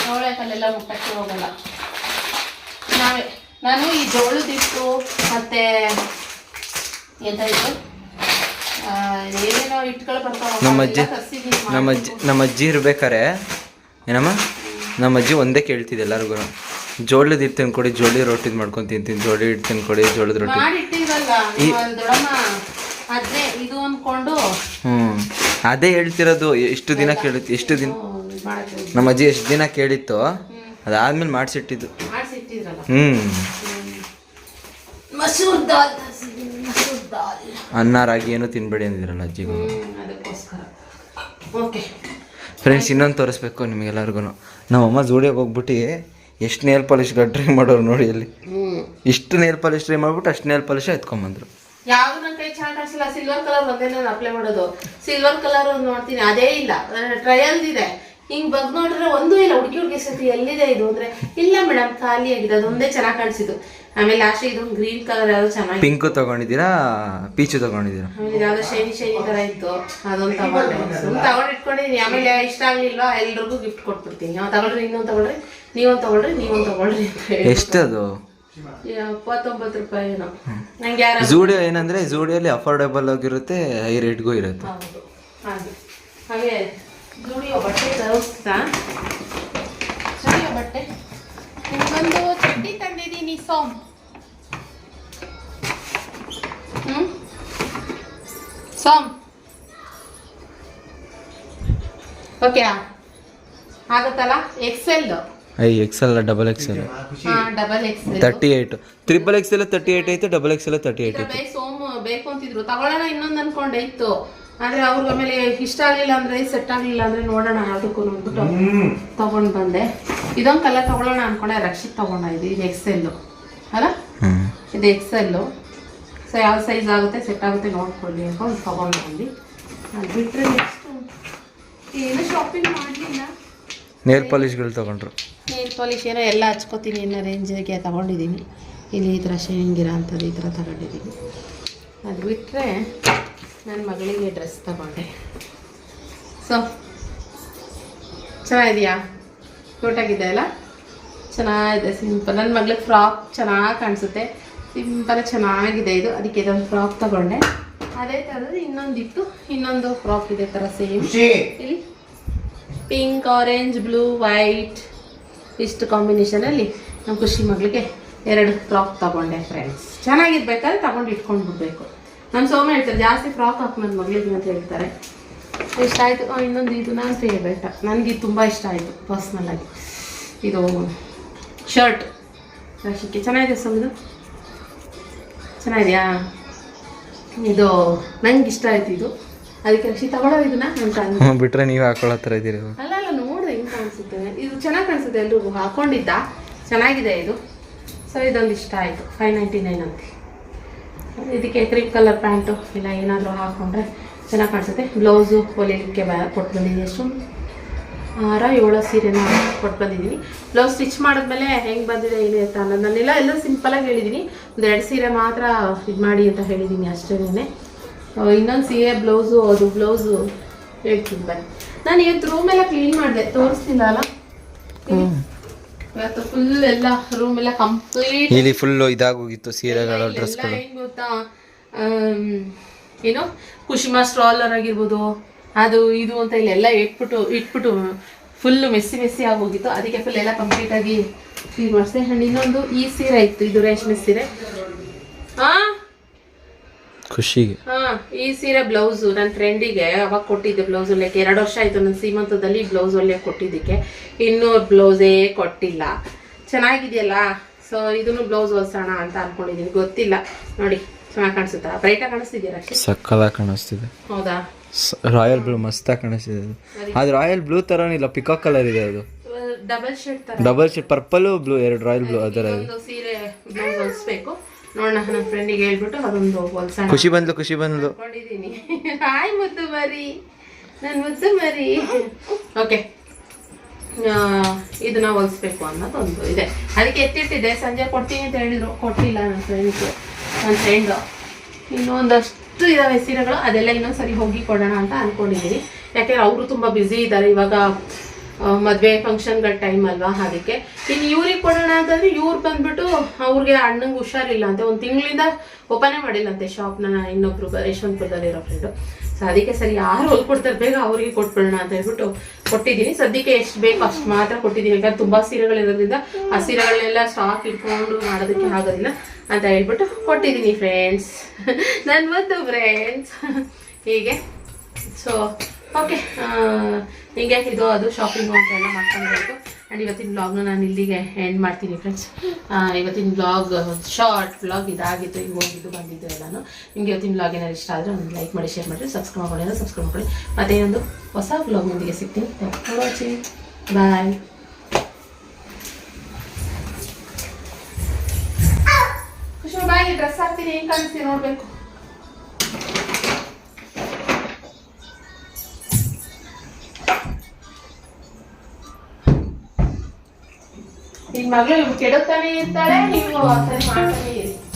ಅವಳೆ ಕಲ್ಲೆಲ್ಲ ಮುಟ್ಟಕ್ಕೆ ಹೋಗಲ್ಲ. ನಾವೇ ನಾನು ಈ ಜೋಳದ ಹಿಟ್ಟು ಮತ್ತೆ ನಮ್ಮಜ್ಜಿ ಏನೇನೋ ಹಿಟ್ಗಳು ಬರ್ತಾವ ನಮ್ಮ ಅಜ್ಜಿ ನಮ್ಮ ಅಜ್ಜಿ ನಮ್ಮ ಅಜ್ಜಿ ಇರ್ಬೇಕಾರೆ? ಏನಮ್ಮ? ನಮ್ಮ ಅಜ್ಜಿ ಒಂದೇ ಕೇಳ್ತಿದ್ದೆ ಎಲ್ಲರಿಗೂ ಜೋಳದ ಹಿಟ್ಟು ತಂದ್ಕೊಡಿ ಜೋಳಿ ರೊಟ್ಟಿ ಮಾಡ್ಕೊಂಡು ತಿಂತೀನಿ. ಜೋಳಿ ಹಿಟ್ಟು ತಂದ್ಕೊಡಿ ಜೋಳದ ರೊಟ್ಟಿ. ಹ್ಞೂ ಅದೇ ಹೇಳ್ತಿರೋದು ಎಷ್ಟು ದಿನ ಕೇಳಿತ್ತು ಎಷ್ಟು ದಿನ ನಮ್ಮ ಅಜ್ಜಿ ಎಷ್ಟು ದಿನ ಕೇಳಿತ್ತು ಅದಾದ್ಮೇಲೆ ಮಾಡಿಸಿಟ್ಟಿದ್ದು. ಹ್ಮ್. ಹ್ಞೂ ಅನ್ನ ರಾಗಿ ಏನು ತಿನ್ಬೇಡಿ ಅಂದಿದ್ರಲ್ಲ ಅಜ್ಜಿಗೂ ಫ್ರೆಂಡ್ಸ್ ಇನ್ನೊಂದು ತೋರಿಸ್ಬೇಕು ನಿಮಗೆಲ್ಲರಿಗೂ ನಮ್ಮಮ್ಮ ಜೋಡಿಯಾಗಿ ಹೋಗ್ಬಿಟ್ಟು ಎಷ್ಟು ನೇಲ್ ಪಾಲಿಶ್ ಟ್ರೈ ಮಾಡೋರು ನೋಡಿ ಅಲ್ಲಿ. ಇಷ್ಟು ನೇಲ್ ಪಾಲಿಶ್ ಟ್ರೈ ಮಾಡ್ಬಿಟ್ಟು ಅಷ್ಟು ನೇಲ್ ಪಾಲಿಶ್ ಎತ್ಕೊಂಬಂದ್ರು ಯಾವ್ದು ನನ್ನ ಕೈ ಚೆನ್ನಾಗಿ ಕಾಣಿಸಿಲ್ಲ ಸಿಲ್ವರ್ ಕಲರ್ ಒಂದೇ ನಾನು ಅಪ್ಲೈ ಮಾಡೋದು. ಸಿಲ್ವರ್ ಕಲರ್ ನೋಡ್ತೀನಿ ಅದೇ ಇಲ್ಲ. ಟ್ರಯಲ್ ಇದೆ. ಹಿಂಗ್ ಬಗ್ ನೋಡಿದ್ರೆ ಒಂದೂ ಇಲ್ಲ ಹುಡುಗಿ ಹುಡುಗಿ ಸತಿ ಎಲ್ಲಿದೆ ಇದು ಅಂದ್ರೆ ಇಲ್ಲ ಮೇಡಮ್ ಖಾಲಿ ಆಗಿದೆ ಅದೊಂದೇ ಚೆನ್ನಾಗಿ ಕಾಣಿಸಿದ್ದು. ಆಮೇಲೆ ಲಾಸ್ಟ್ ಇದು ಗ್ರೀನ್ ಕಲರ್ ಯಾವ್ದು ಚೆನ್ನಾಗಿ ಪಿಂಕ್ ತಗೊಂಡಿದ್ದೀರಾ? ಪೀಚು ತಗೊಂಡಿದ್ದೀರಾ? ಆಮೇಲೆ ಯಾವ್ದೋ ಶೈನಿ ಶೈನಿ ತರ ಇತ್ತು. ಅದೊಂದು ತಗೊಂಡೆ. ತಗೊಂಡು ಇಟ್ಕೊಂಡಿದ್ದೀನಿ ಆಮೇಲೆ ಇಷ್ಟ ಆಗ್ಲಿಲ್ವಾ? ಎಲ್ರಿಗೂ ಗಿಫ್ಟ್ ಕೊಟ್ಬಿಡ್ತೀನಿ. ನಾವು ತಗೊಳ್ರಿ ಇನ್ನೊಂದು ತಗೊಳ್ರಿ. ನೀವೊಂದು ತಗೊಳ್ರಿ ನೀವೊಂದು ತಗೊಳ್ರಿ ಅಂತ ಹೇಳಿ ಎಷ್ಟದು? ಎಪ್ಪತ್ತೊಂಬತ್ತು ರೂಪಾಯಿ ಏನೋ. ನಂಗೆ ಯಾರು ಜೂಡಿಯೋ ಏನಂದ್ರೆ ಜೂಡಿಯೋಲಿ ಅಫೋರ್ಡಬಲ್ ಆಗಿರುತ್ತೆ ಹೈ ರೇಟ್ಗೂ ಇರುತ್ತೆ. ಹೌದು ಹಾಗೆ. ಹಾಗೆ ಜೂಡಿಯೋ ಬಟ್ಟೆ ತರಿಸ್ತಾ ಜೂಡಿಯೋ ಬಟ್ಟೆ. ನಿಮಗೊಂದು ಚಡ್ಡಿ ತಂದಿದ್ದೀನಿ ಸೋಮ್. ಹ್ಞೂ ಸೋಮ್. ಓಕೆ ಆಗುತ್ತಲ್ಲ? ಎಕ್ಸೆಲ್ ಐ ಎಕ್ಸೆಲ್ ಡಬಲ್ ಎಕ್ಸೆಲ್ ಹಾ double XL thirty eight triple XL thirty eight ಐತೆ ಡಬಲ್ ಎಕ್ಸೆಲ್ ತರ್ಟಿ ಏಯ್ಟ್ ಐತೆ. ಬೇ ಸೋಮು ಬೇಕು ಅಂತಿದ್ರು. ತಗೊಳ್ಳೋಣ ಇನ್ನೊಂದು ಅನ್ಕೊಂಡೆ ಇತ್ತು. ಆದ್ರೆ ಅವ್ರಿಗೆ ಆಮೇಲೆ ಇಷ್ಟ ಆಗ್ಲಿಲ್ಲ ಅಂದ್ರೆ ಸೆಟ್ ಆಗ್ಲಿಲ್ಲ ಅಂದ್ರೆ ನೋಡೋಣ ಅದಕ್ಕೂ ಅಂದ್ಬಿಟ್ಟು ತಗೊಂಡ್ ಬಂದೆ. ಇದೊಂದು ಕಲರ್ ತಗೊಳ್ಳೋಣ ಅನ್ಕೊಂಡೆ. ರಕ್ಷಿತ್ ತಗೊಂಡ ಇದು ಇದು ಎಕ್ಸೆಲ್ ಅಲ್ಲ? ಇದು ಎಕ್ಸೆಲ್ ಸೊ ಯಾವ ಸೈಜ್ ಆಗುತ್ತೆ ಸೆಟ್ ಆಗುತ್ತೆ ನೋಡ್ಕೊಳ್ಳಿ ಅಂತ ತಗೊಂಡು ಬಂದು ಅದು ಬಿಟ್ಟರೆ ನೆಕ್ಸ್ಟ್ ಏನು ಶಾಪಿಂಗ್ ಮಾಡಲಿಲ್ಲ. ನೇಲ್ ಪಾಲಿಶ್ಗಳು ತೊಗೊಂಡ್ರು. ನೇಲ್ ಪಾಲಿಶ್ ಏನೋ ಎಲ್ಲ ಹಚ್ಕೋತೀನಿ ಅನ್ನೋ ರೇಂಜಿಗೆ ತೊಗೊಂಡಿದ್ದೀನಿ. ಇಲ್ಲಿ ಈ ಥರ ಶೇಂಗಿರ ಅಂಥದ್ದು ಈ ಥರ ತಗೊಂಡಿದ್ದೀನಿ. ಅದು ಬಿಟ್ಟರೆ ನನ್ನ ಮಗಳಿಗೆ ಡ್ರೆಸ್ ತಗೊಂಡೆ. ಸೊ ಚೆನ್ನಾಗಿದೆಯಾ? ಕ್ಯೂಟಾಗಿದೆ ಅಲ್ಲ? ಚೆನ್ನಾಗಿದೆ ಸಿಂಪಲ್ ನನ್ನ ಮಗಳಿಗೆ ಫ್ರಾಕ್ ಚೆನ್ನಾಗಿ ಕಾಣಿಸುತ್ತೆ. ಸಿಂಪಲ್ ಚೆನ್ನಾಗಿದೆ ಇದು. ಅದಕ್ಕೆ ಇದೊಂದು ಫ್ರಾಕ್ ತಗೊಂಡೆ. ಅದೇ ಥರದ್ದು ಇನ್ನೊಂದಿತ್ತು. ಇನ್ನೊಂದು ಫ್ರಾಕ್ ಇದೆ ಥರ ಸೇಮ್ ಇಲ್ಲಿ. ಪಿಂಕ್ ಆರೆಂಜ್ ಬ್ಲೂ ವೈಟ್ ಇಷ್ಟು ಕಾಂಬಿನೇಷನಲ್ಲಿ ನಮ್ಮ ಖುಷಿ ಮಗಳಿಗೆ ಎರಡು ಫ್ರಾಕ್ ತಗೊಂಡೆ ಫ್ರೆಂಡ್ಸ್ ಚೆನ್ನಾಗಿರ್ಬೇಕಾದ್ರೆ ತಗೊಂಡು ಇಟ್ಕೊಂಡು ಬಿಡಬೇಕು. ನಮ್ಮ ಸೋಮ ಹೇಳ್ತಾರೆ, ಜಾಸ್ತಿ ಫ್ರಾಕ್ ಹಾಕ್ಬೋದು ಮಗಳಿಗೆ ಅಂತ ಹೇಳ್ತಾರೆ? ಇಷ್ಟ ಆಯಿತು. ಇನ್ನೊಂದು ಇದು ನಾನು ಸೇ ನನಗೆ ತುಂಬ ಇಷ್ಟ ಆಯಿತು ಪರ್ಸ್ನಲ್ಲಾಗಿ ಇದು ಶರ್ಟ್ ರಶಿಕೆ, ಚೆನ್ನಾಗಿದೆ ಸಮ್ ಇದು? ಚೆನ್ನಾಗಿದೆಯಾ? ಇದು ನಂಗೆ ಇಷ್ಟ ಆಯ್ತು ಇದು. ಅದಕ್ಕೆ ರಕ್ಷಿ ತಗೊಳ್ಳೋ ಇದನ್ನ ಅಂತ ಅಂದೆ. ಬಿಟ್ರೆ ನೀವು ಹಾಕೊಳ್ಳೋ ಥರ ಇದ್ದೀರಿ ಅಲ್ಲ ಅಲ್ಲ ನೋಡಿದೆ ಹೆಂಗೆ ಕಾಣಿಸುತ್ತೆ. ಇದು ಚೆನ್ನಾಗಿ ಕಾಣಿಸುತ್ತೆ ಎಲ್ರಿಗೂ. ಹಾಕೊಂಡಿದ್ದ. ಚೆನ್ನಾಗಿದೆ ಇದು. ಸೊ ಇದೊಂದು ಇಷ್ಟ ಆಯಿತು. ಫೈವ್ ನೈಂಟಿ ನೈನ್ ಅಂತ. ಇದಕ್ಕೆ ಕ್ರೀಮ್ ಕಲರ್ ಪ್ಯಾಂಟು ಇಲ್ಲ ಏನಾದರೂ ಹಾಕೊಂಡ್ರೆ ಚೆನ್ನಾಗಿ ಕಾಣಿಸುತ್ತೆ. ಬ್ಲೌಸು ಹೊಲಿಲಿಕ್ಕೆ ಬ ಕೊಟ್ಟು ಬಂದಿದ್ದೀನಿ ಎಷ್ಟು ಆರ ಏಳು ಸೀರೆನ ಕೊಟ್ಟು ಬಂದಿದ್ದೀನಿ ಬ್ಲೌಸ್ ಸ್ಟಿಚ್ ಮಾಡಿದ್ಮೇಲೆ ಹೆಂಗೆ ಬಂದಿದೆ ಏನೇ ಅಂತ ಅನ್ನೋದನ್ನೆಲ್ಲ ಎಲ್ಲ ಸಿಂಪಲಾಗಿ ಹೇಳಿದ್ದೀನಿ ಒಂದು ಎರಡು ಸೀರೆ ಮಾತ್ರ ಇದು ಮಾಡಿ ಅಂತ ಹೇಳಿದ್ದೀನಿ ಅಷ್ಟೇನೆ ಇನ್ನೊಂದು ಸೀರೆ ಬ್ಲೌಸು ಅದು ಬ್ಲೌಸು. ಹೇಳ್ತೀನಿ ಬನ್ನಿ. ನಾನು ಇವತ್ತು ರೂಮ್ ಎಲ್ಲ ಕ್ಲೀನ್ ಮಾಡಿದೆ. ತೋರಿಸ್ತಿಲ್ಲ ಅಲ್ಲ? ಇವತ್ತು ಫುಲ್ ಎಲ್ಲ ರೂಮ್ ಎಲ್ಲ ಕಂಪ್ಲೀಟ್ ಇಲ್ಲಿ ಫುಲ್ಲು ಇದಾಗೋಗಿತ್ತು ಸೀರೆಗಳ ಡ್ರೆಸ್ಗಳು ಏನು ಗೊತ್ತಾ? ಏನು? ಕುಶಿಮಾ ಸ್ಟ್ರಾಲರ್ ಆಗಿರ್ಬೋದು ಅದು ಇದು ಅಂತ ಇಲ್ಲೆಲ್ಲ ಇಟ್ಬಿಟ್ಟು ಇಟ್ಬಿಟ್ಟು ಫುಲ್ ಮೆಸ್ಸಿ ಮೆಸ್ಸಿ ಆಗೋಗಿತ್ತು. ಅದಕ್ಕೆ ಫುಲ್ ಎಲ್ಲ ಕಂಪ್ಲೀಟ್ ಆಗಿ ಕ್ಲೀನ್ ಮಾಡಿಸಿದೆ. ಆ್ಯಂಡ್ ಇನ್ನೊಂದು ಈ ಸೀರೆ ಇತ್ತು ಇದು ರೇಷ್ಮೆ ಸೀರೆ. ಹಾ ಖುಷಿಗೆ. ಹಾ ಈ ಸೀರೆ ಬ್ಲೌಸು ನನ್ನ ಫ್ರೆಂಡಿಗೆ ಅವಾಗ ಕೊಟ್ಟಿದ್ದೆ ಬ್ಲೌಸ್ ಹೊಲಿಯಕ್ಕೆ ಎರಡು ವರ್ಷ ಆಯ್ತು ನನ್ನ ಸೀಮಂತದಲ್ಲಿ ಬ್ಲೌಸ್ ಹೊಲಿಯಕ್ಕೆ ಕೊಟ್ಟಿದ್ದಕ್ಕೆ. ಇನ್ನೂ ಬ್ಲೌಸೇ ಕೊಟ್ಟಿಲ್ಲ. ಚೆನ್ನಾಗಿದೆಯಲ್ಲ? ಸೊ ಇದನ್ನು ಬ್ಲೌಸ್ ಹೊಲ್ಸೋಣ ಅಂತ ಅನ್ಕೊಂಡಿದ್ದೀನಿ ಗೊತ್ತಿಲ್ಲ. ನೋಡಿ ಚೆನ್ನಾಗಿ ಕಾಣಿಸುತ್ತಾ? ಬ್ರೈಟಾಗಿ ಕಾಣಿಸ್ತಿದ್ಯಾ ರಕ್ಷಿ ಸಕ್ಕಲಾಗಿ ಕಾಣಿಸ್ತಿದೆ. ಹೌದಾ? ರಾಯಲ್ ಬ್ಲೂ ಮಸ್ತಾಗಿ ಕಾಣಿಸ್ತಿದೆ ಅದು. ಅದು ರಾಯಲ್ ಬ್ಲೂ ಥರನಿಲ್ಲ ಪಿಕಾಕ್ ಕಲರ್ ಇದೆ ಅದು. ಡಬಲ್ ಶೇಡ್ ತರ? ಡಬಲ್ ಶೇಡ್ ಪರ್ಪಲ್ ಬ್ಲೂ ಎರಡು ರಾಯಲ್ ಬ್ಲೂ ಅದರ ಸೀರೆ ಬ್ಲೌಸ್ ಹೊಲಿಸ್ಬೇಕು. ನೋಡೋಣ ನನ್ನ ಫ್ರೆಂಡಿಗೆ ಹೇಳ್ಬಿಟ್ಟು ಅದೊಂದು ಖುಷಿ ಬಂದ್ಲು ಖುಷಿ ಬಂದ್ಲು. ಹಾಯ್ ಮುದ್ದು ಮರಿ ನನ್ನ ಮುದ್ದು ಮರಿ ಓಕೆ ಇದನ್ನ ಹೊಲಿಸ್ಬೇಕು ಅನ್ನೋದೊಂದು ಇದೆ. ಅದಕ್ಕೆ ಎತ್ತಿಟ್ಟಿದ್ದೆ ಸಂಜೆ ಕೊಡ್ತೀನಿ ಅಂತ ಹೇಳಿದ್ರು. ಕೊಟ್ಟಿಲ್ಲ ನನ್ನ ಫ್ರೆಂಡ್ಸು ನನ್ನ ಫ್ರೆಂಡು ಇನ್ನೊಂದಷ್ಟು ಇದಾವೆ ಸೀರೆಗಳು ಅದೆಲ್ಲ ಇನ್ನೊಂದ್ಸರಿ ಹೋಗಿ ಕೊಡೋಣ ಅಂತ ಅನ್ಕೊಂಡಿದ್ದೀನಿ ಯಾಕೆಂದ್ರೆ ಅವರು ತುಂಬ ಬ್ಯುಸಿ ಇದ್ದಾರೆ. ಇವಾಗ ಮದ್ವೆ ಫಂಕ್ಷನ್ಗಳ ಟೈಮ್ ಅಲ್ವಾ ಅದಕ್ಕೆ ಇನ್ನು ಇವ್ರಿಗೆ ಕೊಡೋಣ ಅಂತಂದ್ರೆ ಇವ್ರು ಬಂದ್ಬಿಟ್ಟು ಅವ್ರಿಗೆ ಅಣ್ಣಂಗೆ ಹುಷಾರಿಲ್ಲ ಅಂತ ಒಂದು ತಿಂಗಳಿಂದ ಓಪನೇ ಮಾಡಿಲ್ಲಂತೆ ಶಾಪ್ನ ಇನ್ನೊಬ್ರು ಯಶವಂತಪುರದಲ್ಲಿ ಇರೋ ಫ್ರೆಂಡು ಸೊ ಅದಕ್ಕೆ ಸರಿ ಯಾರು ಹೊಲ್ಕೊಡ್ತಾರೆ ಬೇಗ ಅವ್ರಿಗೆ ಕೊಟ್ಬಿಡೋಣ ಅಂತ ಹೇಳ್ಬಿಟ್ಟು ಕೊಟ್ಟಿದ್ದೀನಿ. ಸದ್ಯಕ್ಕೆ ಎಷ್ಟು ಬೇಕು ಅಷ್ಟು ಮಾತ್ರ ಕೊಟ್ಟಿದ್ದೀನಿ. ಯಾಕಂದ್ರೆ ತುಂಬ ಸೀರೆಗಳಿರೋದ್ರಿಂದ ಆ ಸೀರೆಗಳನ್ನೆಲ್ಲ ಸ್ಟಾಕ್ ಇಟ್ಕೊಂಡು ಮಾಡೋದಕ್ಕೆ ಆಗೋದಿಲ್ಲ ಅಂತ ಹೇಳ್ಬಿಟ್ಟು ಕೊಟ್ಟಿದ್ದೀನಿ ಫ್ರೆಂಡ್ಸ್ ನನ್ನ ಮತ್ತು ಫ್ರೆಂಡ್ಸ್ ಹೀಗೆ. ಸೊ ಓಕೆ ಹಿಂಗೆ ಇದು ಅದು ಶಾಪಿಂಗು ಅಂತೆಲ್ಲ ಮಾಡ್ಕೊಂಡ್ಬೇಕು ಆ್ಯಂಡ್ ಇವತ್ತಿನ ಬ್ಲಾಗ್ನ ನಾನು ಇಲ್ಲಿಗೆ ಎಂಡ್ ಮಾಡ್ತೀನಿ ಫ್ರೆಂಡ್ಸ್ ಇವತ್ತಿನ ಬ್ಲಾಗ್ ಶಾರ್ಟ್ ಬ್ಲಾಗ್ ಇದಾಗಿತ್ತು ಈಗ ಹೋಗಿದ್ದು ಬಂದಿದ್ದು ಎಲ್ಲಾನು. ನಿಮಗೆ ಇವತ್ತಿನ ಬ್ಲಾಗ್ ಏನಾದ್ರು ಇಷ್ಟ ಆದರೆ ಒಂದು ಲೈಕ್ ಮಾಡಿ ಶೇರ್ ಮಾಡಿ ಸಬ್ಸ್ಕ್ರೈಬ್ ಮಾಡಿ ಸಬ್ಸ್ಕ್ರೈಬ್ ಮಾಡಿ ಮತ್ತೆ ಒಂದು ಹೊಸ ಬ್ಲಾಗ್ನೊಂದಿಗೆ ಸಿಗ್ತೀನಿ. ವಾಚಿಂಗ್ ಬಾಯ್ ಬಾಯ್ ಡ್ರೆಸ್ ಹಾಕ್ತೀನಿ ನೋಡಬೇಕು. ಮಗಳು ಕೆಡುತ್ತಾನೆ ಇರ್ತಾಳೆ ನೀವು ಸರಿ ಮಾಡ್ತಾನೆ